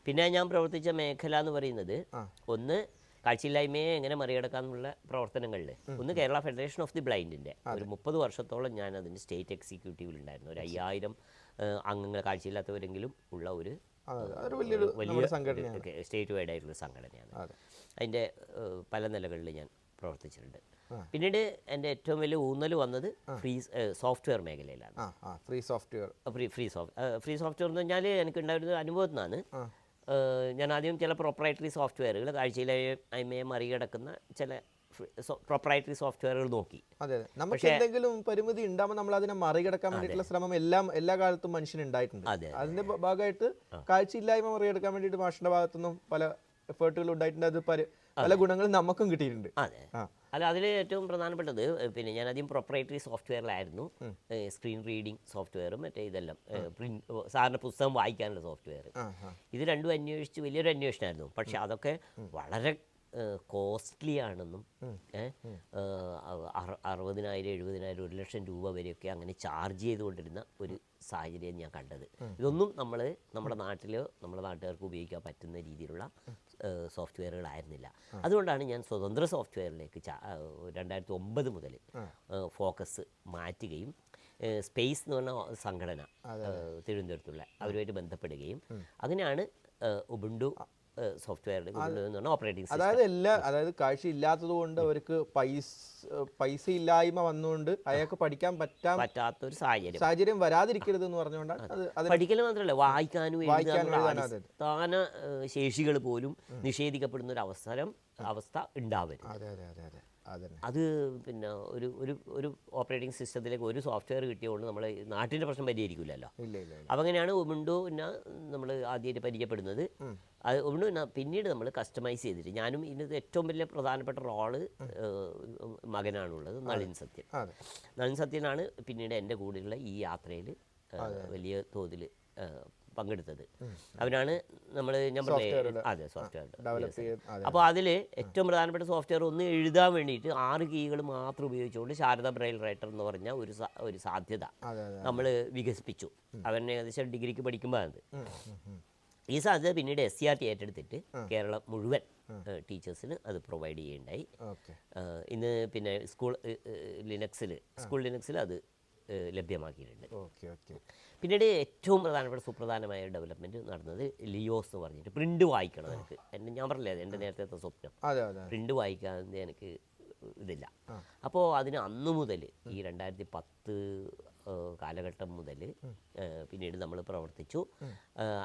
[SPEAKER 2] പിന്നെ ഞാൻ പ്രവർത്തിച്ച മേഖല എന്ന് പറയുന്നത് ഒന്ന് കാഴ്ചയില്ലായ്മയെ എങ്ങനെ മറികടക്കാന്നുള്ള പ്രവർത്തനങ്ങളിൽ ഒന്ന് കേരള ഫെഡറേഷൻ ഓഫ് ദി ബ്ലൈൻഡിന്റെ ഒരു മുപ്പത് വർഷത്തോളം ഞാൻ അതിന്റെ സ്റ്റേറ്റ് എക്സിക്യൂട്ടീവിൽ ഉണ്ടായിരുന്നു ഒരു അയ്യായിരം അംഗങ്ങൾ കാഴ്ചയില്ലാത്തവരെങ്കിലും ഉള്ള ഒരു
[SPEAKER 1] സംഘടനയാണ്
[SPEAKER 2] സ്റ്റേറ്റ് വൈഡ് ആയിട്ടുള്ള സംഘടനയാണ്.
[SPEAKER 1] അതെ.
[SPEAKER 2] അതിന്റെ പല നിലകളിൽ ഞാൻ പ്രവർത്തിച്ചിട്ടുണ്ട്. പിന്നീട് എന്റെ ഏറ്റവും വലിയ ഊന്നൽ വന്നത് ഫ്രീ സോഫ്റ്റ്വെയർ മേഖലയിലാണ്.
[SPEAKER 1] Free software.
[SPEAKER 2] Free free soft free software എന്ന് പറഞ്ഞാൽ എനിക്ക് ഉണ്ടായിരുന്ന അനുഭവത്തിൽ നിന്നാണ് ഞാൻ ആദ്യം ചില പ്രൊപ്പറേറ്ററി സോഫ്റ്റ്വെയറുകൾ കാഴ്ചയിലെ അമ്മയെ മറികടക്കുന്ന ചില പ്രൊപ്പറൈറ്ററി സോഫ്റ്റ്വെയറുകൾ നോക്കി.
[SPEAKER 1] അതെ അതെ. നമുക്ക് എന്തെങ്കിലും പരിമിതി ഉണ്ടാകുമ്പോൾ നമ്മൾ അതിനെ മറികടക്കാൻ വേണ്ടിയിട്ടുള്ള ശ്രമം എല്ലാം എല്ലാ കാലത്തും മനുഷ്യന് ഉണ്ടായിട്ടുണ്ട്.
[SPEAKER 2] അതെ,
[SPEAKER 1] അതിന്റെ ഭാഗമായിട്ട് കാഴ്ചയില്ലായ്മ മറികടക്കാൻ വേണ്ടിയിട്ട് മാഷിന്റെ ഭാഗത്തുനിന്നും പല എഫേർട്ടുകൾ ഉണ്ടായിട്ടുണ്ട്. അത് പല ഗുണങ്ങളും നമുക്കും കിട്ടിയിട്ടുണ്ട്.
[SPEAKER 2] അതെ. അല്ല അതിൽ ഏറ്റവും പ്രധാനപ്പെട്ടത് പിന്നെ ഞാൻ ആദ്യം പ്രൊപ്പറേറ്ററി സോഫ്റ്റ്വെയറിലായിരുന്നു സ്ക്രീൻ റീഡിംഗ് സോഫ്റ്റ്വെയറും മറ്റേ ഇതെല്ലാം പ്രിന്റ് സാറിന് പുസ്തകം വായിക്കാനുള്ള സോഫ്റ്റ്വെയർ ഇത് രണ്ടും അന്വേഷിച്ച് വലിയൊരു അന്വേഷണമായിരുന്നു. പക്ഷെ അതൊക്കെ വളരെ കോസ്റ്റ്ലി ആണെന്നും അറുപതിനായിരം എഴുപതിനായിരം ഒരു ലക്ഷം രൂപ വരെയൊക്കെ അങ്ങനെ ചാർജ് ചെയ്തുകൊണ്ടിരുന്ന ഒരു സാഹചര്യം ഞാൻ കണ്ടത്. ഇതൊന്നും നമ്മൾ നമ്മുടെ നാട്ടിലോ നമ്മുടെ നാട്ടുകാർക്ക് ഉപയോഗിക്കാൻ പറ്റുന്ന രീതിയിലുള്ള സോഫ്റ്റ്വെയറുകളായിരുന്നില്ല. അതുകൊണ്ടാണ് ഞാൻ സ്വതന്ത്ര സോഫ്റ്റ്വെയറിലേക്ക് രണ്ടായിരത്തി ഒമ്പത് മുതൽ ഫോക്കസ് മാറ്റുകയും സ്പേസ് എന്ന് പറഞ്ഞ സംഘടന തിരുവനന്തപുരത്തുള്ള അവരുമായിട്ട് ബന്ധപ്പെടുകയും അങ്ങനെയാണ് ഉബുണ്ടു ഉബുണ്ടു എന്ന് പറഞ്ഞ ഓപ്പറേറ്റിംഗ് സിസ്റ്റം
[SPEAKER 1] അതായത് എല്ലാ അതായത് കാഴ്ച ഇല്ലാത്തത് കൊണ്ട് അവർക്ക് പൈസ പൈസ ഇല്ലായ്മ വന്നുകൊണ്ട് അയാൾക്ക് പഠിക്കാൻ പറ്റാൻ
[SPEAKER 2] പറ്റാത്ത ഒരു സാഹചര്യം.
[SPEAKER 1] സാഹചര്യം വരാതിരിക്കരുത് എന്ന് പറഞ്ഞുകൊണ്ടാണ്
[SPEAKER 2] പഠിക്കൽ മാത്രമല്ല വായിക്കാനും അടിസ്ഥാന ശേഷികൾ പോലും നിഷേധിക്കപ്പെടുന്ന ഒരു അവസരം അവസ്ഥ ഉണ്ടാവരുത്.
[SPEAKER 1] അതെ അതെ അതെ അതെ.
[SPEAKER 2] അത് പിന്നെ ഒരു ഒരു ഒരു ഓപ്പറേറ്റിംഗ് സിസ്റ്റത്തിലേക്ക് ഒരു സോഫ്റ്റ്വെയർ കിട്ടിയതുകൊണ്ട് നമ്മൾ നാട്ടിന്റെ പ്രശ്നം പരിഹരിക്കില്ലല്ലോ. അപ്പം അങ്ങനെയാണ് ഉബുണ്ടു പിന്നെ നമ്മൾ ആദ്യമായിട്ട് പരിചയപ്പെടുന്നത്. അത് ഉബുണ്ടു പിന്നെ പിന്നീട് നമ്മൾ കസ്റ്റമൈസ് ചെയ്തിട്ട് ഞാനും ഇതിനകത്ത് ഏറ്റവും വലിയ പ്രധാനപ്പെട്ട റോൾ മകനാണുള്ളത് നളിൻ സത്യൻ. നളിൻ സത്യനാണ് പിന്നീട് എന്റെ കൂടെയുള്ള ഈ യാത്രയിൽ വലിയ തോതിൽ പങ്കെടുത്തത്. അവരാണ് നമ്മൾ ഞാൻ അതെ സോഫ്റ്റ്വെയർ അപ്പോൾ അതിൽ ഏറ്റവും പ്രധാനപ്പെട്ട സോഫ്റ്റ്വെയർ ഒന്ന് എഴുതാൻ വേണ്ടിയിട്ട് ആറ് കീകൾ മാത്രം ഉപയോഗിച്ചുകൊണ്ട് ശാരദ ബ്രൈൽ റൈറ്റർ എന്ന് പറഞ്ഞ ഒരു ഒരു സാധ്യത നമ്മൾ വികസിപ്പിച്ചു. അവൻ ഏകദേശം ഡിഗ്രിക്ക് പഠിക്കുമ്പോൾ അത്. ഈ സാധ്യത പിന്നീട് എസ് സി ആർ ടി ഏറ്റെടുത്തിട്ട് കേരളം മുഴുവൻ ടീച്ചേഴ്സിന് അത് പ്രൊവൈഡ് ചെയ്യുകയുണ്ടായി. ഇന്ന് പിന്നെ സ്കൂൾ ലിനക്സിൽ സ്കൂൾ ലിനക്സിൽ അത് ലഭ്യമാക്കിയിട്ടുണ്ട്.
[SPEAKER 1] Okay okay.
[SPEAKER 2] പിന്നീട് ഏറ്റവും പ്രധാനപ്പെട്ട സുപ്രധാനമായ ഡെവലപ്മെന്റ് നടന്നത് ലിയോസ് എന്ന് പറഞ്ഞിട്ട് പ്രിന്റ് വായിക്കണം എനിക്ക്. എന്റെ ഞാൻ പറഞ്ഞില്ലേ എന്റെ നേരത്തെ സ്വപ്നം. പ്രിന്റ് വായിക്കാതെ എനിക്ക് ഇതില്ല. അപ്പോൾ അതിന് അന്ന് മുതൽ ഈ രണ്ടായിരത്തി പത്ത് കാലഘട്ടം മുതൽ പിന്നീട് നമ്മൾ പ്രവർത്തിച്ചു.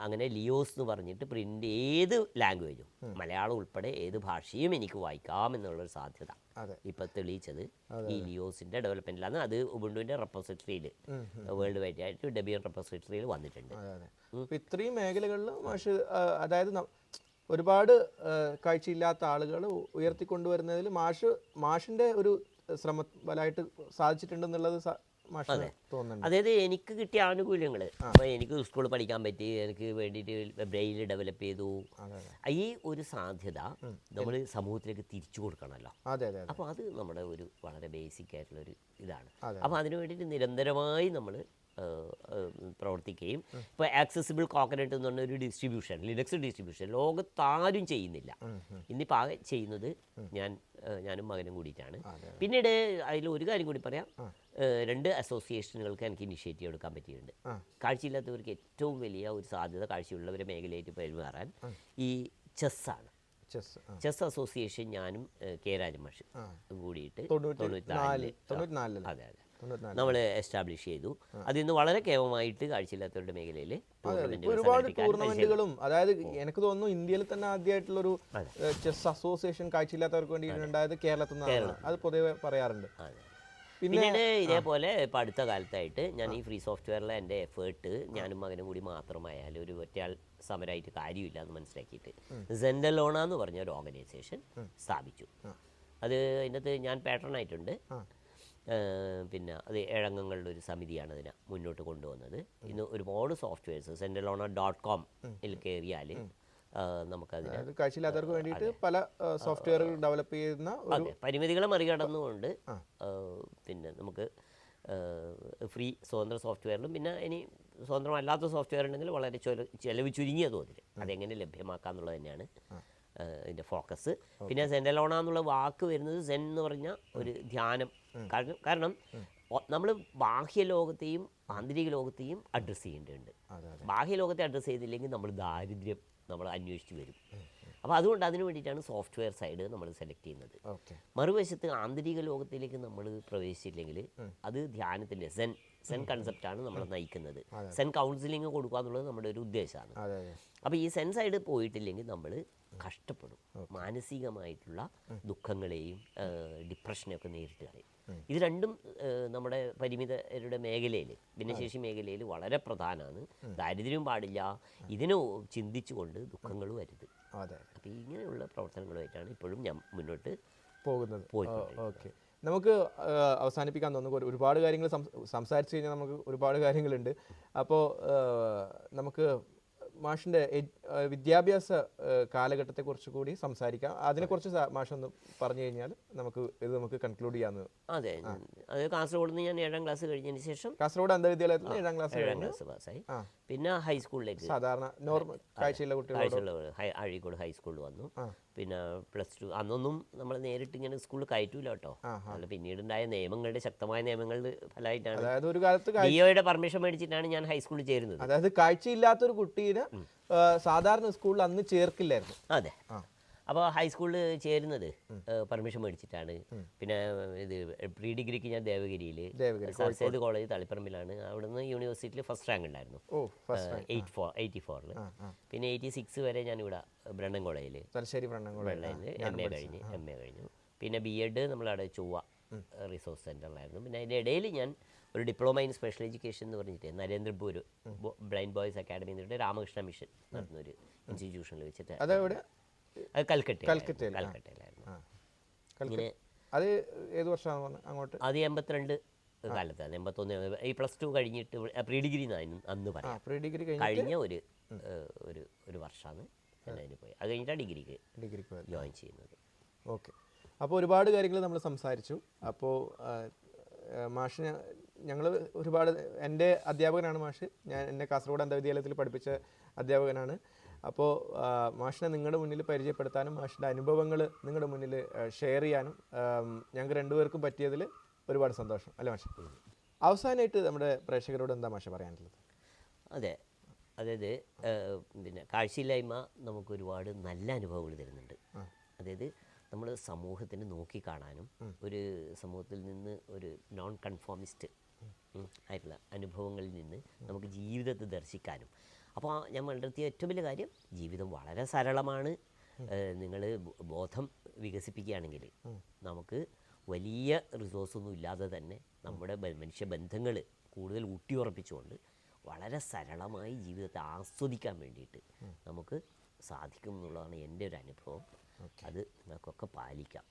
[SPEAKER 2] അങ്ങനെ ലിയോസ് എന്ന് പറഞ്ഞിട്ട് പ്രിന്റ് ഏത് ലാംഗ്വേജും മലയാളം ഉൾപ്പെടെ ഏത് ഭാഷയും എനിക്ക് വായിക്കാം എന്നുള്ളൊരു സാധ്യത. ഇപ്പം തെളിയിച്ചത് ഈ ലിയോസിന്റെ ഡെവലപ്മെന്റിലാണ് അത് ഉബുണ്ടുവിന്റെ റെപ്പോസിറ്ററിയിൽ വേൾഡ് വൈഡ് ആയിട്ട് ഡെബിയൻ റെപ്പോസിറ്ററിയിൽ വന്നിട്ടുണ്ട്.
[SPEAKER 1] ഇത്രയും മേഖലകളിൽ മാഷ് അതായത് ഒരുപാട് കാഴ്ചയില്ലാത്ത ആളുകൾ ഉയർത്തിക്കൊണ്ടുവരുന്നതിൽ മാഷ് മാഷിന്റെ ഒരു ശ്രമ ബലമായിട്ട് സാധിച്ചിട്ടുണ്ടെന്നുള്ളത് തോന്നുന്നുണ്ട്.
[SPEAKER 2] അതായത് എനിക്ക് കിട്ടിയ ആനുകൂല്യങ്ങൾ അപ്പോൾ എനിക്ക് സ്കൂളിൽ പഠിക്കാൻ പറ്റി എനിക്ക് വേണ്ടിയിട്ട് ബ്രെയിൻ ഡെവലപ്പ് ചെയ്തു.
[SPEAKER 1] അതെ അതെ.
[SPEAKER 2] ഈ ഒരു സാധ്യത നമ്മൾ സമൂഹത്തിലേക്ക് തിരിച്ചു കൊടുക്കണമല്ലോ.
[SPEAKER 1] അതെ അതെ അതെ.
[SPEAKER 2] അപ്പോൾ അത് നമ്മുടെ ഒരു വളരെ ബേസിക് ആയിട്ടുള്ള ഒരു ഇതാണ്
[SPEAKER 1] അപ്പൊ
[SPEAKER 2] അപ്പോൾ അതിനു വേണ്ടിയിട്ട് നിരന്തരമായി നമ്മൾ പ്രവർത്തിക്കുകയും. ഇപ്പോൾ ആക്സസിബിൾ കോക്കനട്ട് എന്ന് പറഞ്ഞ ഒരു ഡിസ്ട്രിബ്യൂഷൻ ലിനക്സ് ഡിസ്ട്രിബ്യൂഷൻ ലോകത്താരും ചെയ്യുന്നില്ല. ഇന്നിപ്പോൾ ആകെ ചെയ്യുന്നത് ഞാൻ ഞാനും മകനും കൂടിയിട്ടാണ്. പിന്നീട് അതിൽ ഒരു കാര്യം കൂടി പറയാം. രണ്ട് അസോസിയേഷനുകൾക്ക് എനിക്ക് ഇനിഷ്യേറ്റീവ് എടുക്കാൻ പറ്റിയിട്ടുണ്ട്. കാഴ്ചയില്ലാത്തവർക്ക് ഏറ്റവും വലിയ ഒരു സാധ്യത കാഴ്ചയുള്ളവരെ മേഖലയായിട്ട് പെരുമാറാൻ ഈ ചെസ്സാണ്
[SPEAKER 1] ചെസ്
[SPEAKER 2] അസോസിയേഷൻ ഞാനും കെ രാജമാഷ് കൂടിയിട്ട്
[SPEAKER 1] തൊണ്ണൂറ്റി നാല്
[SPEAKER 2] തൊണ്ണൂറ്റിനാലിൽ
[SPEAKER 1] തൊണ്ണൂറ്റിനാലിൽ
[SPEAKER 2] അതെ അതെ.
[SPEAKER 1] തൊണ്ണൂറ്റിനാല്
[SPEAKER 2] നമ്മൾ എസ്റ്റാബ്ലിഷ് ചെയ്തു. അതിൽ നിന്ന് വളരെ കേവമായിട്ട് കാഴ്ചയില്ലാത്തവരുടെ മേഖലയിൽ
[SPEAKER 1] ഒരുപാട് ടൂർണമെന്റുകളും അതായത് എനിക്ക് തോന്നുന്നു ഇന്ത്യയിൽ തന്നെ ആദ്യമായിട്ടുള്ളൊരു ചെസ് അസോസിയേഷൻ കാഴ്ചയില്ലാത്തവർക്ക് വേണ്ടി ഉണ്ടായത് കേരളത്തിൽ. നിന്നാണ് അത് പൊതുവെ പറയാറുണ്ട്. പിന്നെ
[SPEAKER 2] പിന്നീട് ഇതേപോലെ ഇപ്പം അടുത്ത കാലത്തായിട്ട് ഞാൻ ഈ ഫ്രീ സോഫ്റ്റ്വെയറിലെ എന്റെ എഫേർട്ട് ഞാനും മകനും കൂടി മാത്രമായാലും ഒരു ഒറ്റയാൾ സമരമായിട്ട് കാര്യമില്ല എന്ന് മനസ്സിലാക്കിയിട്ട് സെൻഡലോണ എന്ന് പറഞ്ഞ ഒരു ഓർഗനൈസേഷൻ സ്ഥാപിച്ചു. അത് അതിനകത്ത് ഞാൻ പാറ്റേൺ ആയിട്ടുണ്ട്. പിന്നെ അത് ഏഴംഗങ്ങളുടെ ഒരു സമിതിയാണ് അതിനെ മുന്നോട്ട് കൊണ്ടുവന്നത്. ഇന്ന് ഒരുപാട് സോഫ്റ്റ്വെയർസ് സെൻഡലോണ ഡോട്ട് കോം ൽ കയറിയാൽ നമുക്കതിന്
[SPEAKER 1] കാഴ്ചയില്ലാത്തവർക്ക് വേണ്ടിയിട്ട് പല സോഫ്റ്റ്വെയറുകൾ ഡെവലപ്പ് ചെയ്യുന്ന
[SPEAKER 2] അതെ പരിമിതികളെ മറികടന്നുകൊണ്ട് പിന്നെ നമുക്ക് ഫ്രീ സ്വതന്ത്ര സോഫ്റ്റ്വെയറിലും പിന്നെ ഇനി സ്വതന്ത്രമല്ലാത്ത സോഫ്റ്റ്വെയർ ഉണ്ടെങ്കിൽ വളരെ ചൊല- ചെലവ് ചുരുങ്ങിയ തോതിൽ. അതെങ്ങനെ ലഭ്യമാക്കാം എന്നുള്ളത് തന്നെയാണ് ഇതിന്റെ ഫോക്കസ് പിന്നെ സെൻഡലോണ എന്നുള്ള വാക്ക് വരുന്നത് സെൻ എന്ന് പറഞ്ഞ ഒരു ധ്യാനം. കാരണം കാരണം നമ്മൾ ബാഹ്യ ലോകത്തെയും ആന്തരിക ലോകത്തെയും അഡ്രസ്സ് ചെയ്യേണ്ടതുണ്ട്. ബാഹ്യ ലോകത്തെ അഡ്രസ്സ് ചെയ്തില്ലെങ്കിൽ നമ്മൾ ദാരിദ്ര്യം നമ്മൾ അന്വേഷിച്ച് വരും. അപ്പോൾ അതുകൊണ്ട് അതിന് വേണ്ടിയിട്ടാണ് സോഫ്റ്റ്വെയർ സൈഡ് നമ്മൾ സെലക്ട് ചെയ്യുന്നത്. മറുവശത്ത് ആന്തരിക ലോകത്തിലേക്ക് നമ്മൾ പ്രവേശിച്ചില്ലെങ്കിൽ അത് ധ്യാനത്തിന്റെ സെൻ സെൻ കൺസെപ്റ്റാണ് നമ്മൾ നയിക്കുന്നത്. സെൻ കൗൺസിലിംഗ് കൊടുക്കുക എന്നുള്ളത് നമ്മുടെ ഒരു ഉദ്ദേശമാണ്. അപ്പോൾ ഈ സെൻ സൈഡ് പോയിട്ടില്ലെങ്കിൽ നമ്മൾ കഷ്ടപ്പെടും. മാനസികമായിട്ടുള്ള ദുഃഖങ്ങളെയും ഡിപ്രഷനെയൊക്കെ നേരിട്ട് കളയും ഇത് രണ്ടും നമ്മുടെ പരിമിതരുടെ മേഖലയിൽ ഭിന്നശേഷി മേഖലയിൽ വളരെ പ്രധാനമാണ് ദാരിദ്ര്യവും പാടില്ല. ഇതിനെ ചിന്തിച്ചുകൊണ്ട് ദുഃഖങ്ങൾ വരുത് അപ്പോൾ ഇങ്ങനെയുള്ള പ്രവർത്തനങ്ങളുമായിട്ടാണ് ഇപ്പോഴും ഞാൻ മുന്നോട്ട്
[SPEAKER 1] പോകുന്നത്. ഓക്കെ. നമുക്ക് അവസാനിപ്പിക്കാൻ തോന്നുന്നു. ഒരുപാട് കാര്യങ്ങൾ സംസ്- സംസാരിച്ചു കഴിഞ്ഞാൽ നമുക്ക് ഒരുപാട് കാര്യങ്ങളുണ്ട്. അപ്പോൾ നമുക്ക് മാഷിന്റെ വിദ്യാഭ്യാസ കാലഘട്ടത്തെ കാലഘട്ടത്തെക്കുറിച്ച് കൂടി സംസാരിക്കാം. അതിനെക്കുറിച്ച് ഒന്ന് പറഞ്ഞു കഴിഞ്ഞാൽ നമുക്ക് ഇത് നമുക്ക് കൺക്ലൂഡ് ചെയ്യാമെന്ന്
[SPEAKER 2] അതെ. അത് കാസർഗോഡ് നിന്ന് ഞാൻ ഏഴാം ക്ലാസ് കഴിഞ്ഞതിന് ശേഷം
[SPEAKER 1] കാസർഗോഡ് അന്തർവിദ്യാലയത്തിൽ ഏഴാം ക്ലാസ്
[SPEAKER 2] ഏഴാം ക്ലാസ് പാസ്സായി. പിന്നെ ഹൈസ്കൂളിലേക്ക്.
[SPEAKER 1] സാധാരണ നോർമൽ കാഴ്ചയുള്ള
[SPEAKER 2] ഹൈ- അഴീക്കോട് ഹൈസ്കൂളിൽ വന്നു. പിന്നെ പ്ലസ് ടു അന്നൊന്നും നമ്മൾ നേരിട്ട് ഇങ്ങനെ സ്കൂളിൽ കയറ്റൂല കേട്ടോ. അല്ല പിന്നീടുണ്ടായ നിയമങ്ങളുടെ ശക്തമായ നിയമങ്ങളുടെ ഫലമായിട്ടാണ്.
[SPEAKER 1] ഒരു കാലത്ത് കാ-
[SPEAKER 2] പെർമിഷൻ മേടിച്ചിട്ടാണ് ഞാൻ ഹൈസ്കൂളിൽ ചേരുന്നത്.
[SPEAKER 1] അതായത് കാഴ്ചയില്ലാത്തൊരു കുട്ടീനെ സാധാരണ സ്കൂളിൽ അന്ന് ചേർക്കില്ലായിരുന്നു.
[SPEAKER 2] അതെ. അപ്പോൾ ഹൈസ്കൂളിൽ ചേരുന്നത് പെർമിഷൻ മേടിച്ചിട്ടാണ്. പിന്നെ ഇത് പ്രീ ഡിഗ്രിക്ക് ഞാൻ ദേവഗിരിയിൽ
[SPEAKER 1] ദേവഗിരി,
[SPEAKER 2] സർസേത് കോളേജ് തളിപ്പറമ്പിലാണ്. അവിടുന്ന് യൂണിവേഴ്സിറ്റിയിൽ ഫസ്റ്റ് റാങ്ക് ഉണ്ടായിരുന്നു. എയ്റ്റ് ഫോർ എയ്റ്റി ഫോറിൽ പിന്നെ എയ്റ്റി സിക്സ് വരെ ഞാൻ ഇവിടെ ബ്രണ്ണൻ കോളേജിൽ വെള്ളയിൽ എം എ കഴിഞ്ഞ് എം എ കഴിഞ്ഞു. പിന്നെ ബി എഡ് നമ്മളവിടെ ചൊവ്വ റിസോഴ്സ് സെന്ററിലായിരുന്നു പിന്നെ അതിന്റെ ഇടയിൽ ഞാൻ ഒരു ഡിപ്ലോമ ഇൻ സ്പെഷ്യൽ എഡ്യൂക്കേഷൻ എന്ന് പറഞ്ഞിട്ട് നരേന്ദ്രപൂർ ബ്ലൈൻഡ് ബോയ്സ് അക്കാഡമി എന്ന് പറഞ്ഞിട്ട് രാമകൃഷ്ണ മിഷൻ നടന്നൊരു ഒരു ഇൻസ്റ്റിറ്റ്യൂഷനിൽ വെച്ചിട്ട്
[SPEAKER 1] അതെവിടെ
[SPEAKER 2] അത് കൽക്കട്ട. കൽക്കട്ടയിലായിരുന്നു. ഇങ്ങനെ
[SPEAKER 1] അത് ഏത് വർഷമാണ് അങ്ങോട്ട്?
[SPEAKER 2] അത് എൺപത്തിരണ്ട് കാലത്താണ്. എൺപത്തൊന്ന് ഈ പ്ലസ് ടു കഴിഞ്ഞിട്ട് പ്രീ ഡിഗ്രി അന്ന് പറയാം.
[SPEAKER 1] പ്രീ ഡിഗ്രി കഴിഞ്ഞ
[SPEAKER 2] ഒരു ഒരു ഒരു വർഷമാണ് ഞാൻ അതിന് പോയി അത് കഴിഞ്ഞിട്ടാണ് ഡിഗ്രിക്ക്
[SPEAKER 1] ഡിഗ്രിക്ക്
[SPEAKER 2] ജോയിൻ ചെയ്യുന്നത്.
[SPEAKER 1] ഓക്കെ. അപ്പോൾ ഒരുപാട് കാര്യങ്ങൾ നമ്മൾ സംസാരിച്ചു. അപ്പോൾ മാഷ് ഞങ്ങൾ ഒരുപാട് എന്റെ അധ്യാപകനാണ് മാഷ്. ഞാൻ എന്നെ കാസർഗോഡ് അന്ധവിദ്യാലയത്തിൽ പഠിപ്പിച്ച അധ്യാപകനാണ്. അപ്പോൾ മാഷിനെ നിങ്ങളുടെ മുന്നിൽ പരിചയപ്പെടുത്താനും മാഷിന്റെ അനുഭവങ്ങൾ നിങ്ങളുടെ മുന്നിൽ ഷെയർ ചെയ്യാനും ഞങ്ങൾക്ക് രണ്ടുപേർക്കും പറ്റിയതിൽ ഒരുപാട് സന്തോഷം. അല്ലേ മാഷ്? അവസാനമായിട്ട് നമ്മുടെ പ്രേക്ഷകരോട് എന്താ മാഷ പറയാനുള്ളത്?
[SPEAKER 2] അതെ. അതായത് പിന്നെ കാഴ്ചയില്ലായ്മ നമുക്ക് ഒരുപാട് നല്ല അനുഭവങ്ങൾ തരുന്നുണ്ട്. അതായത് നമ്മൾ സമൂഹത്തിന് നോക്കിക്കാണാനും ഒരു സമൂഹത്തിൽ നിന്ന് ഒരു നോൺ കൺഫോമിസ്റ്റ് ആയിട്ടുള്ള അനുഭവങ്ങളിൽ നിന്ന് നമുക്ക് ജീവിതത്തെ ദർശിക്കാനും. അപ്പോൾ ഞാൻ വളർത്തിയ ഏറ്റവും വലിയ കാര്യം ജീവിതം വളരെ സരളമാണ്. നിങ്ങൾ ബോധം വികസിപ്പിക്കുകയാണെങ്കിൽ നമുക്ക് വലിയ റിസോഴ്സൊന്നും ഇല്ലാതെ തന്നെ നമ്മുടെ മനുഷ്യ ബന്ധങ്ങൾ കൂടുതൽ ഊട്ടിയുറപ്പിച്ചുകൊണ്ട് വളരെ സരളമായി ജീവിതത്തെ ആസ്വദിക്കാൻ വേണ്ടിയിട്ട് നമുക്ക് സാധിക്കും എന്നുള്ളതാണ് എന്റെ ഒരു അനുഭവം. അത് നിങ്ങൾക്കൊക്കെ പാലിക്കാം.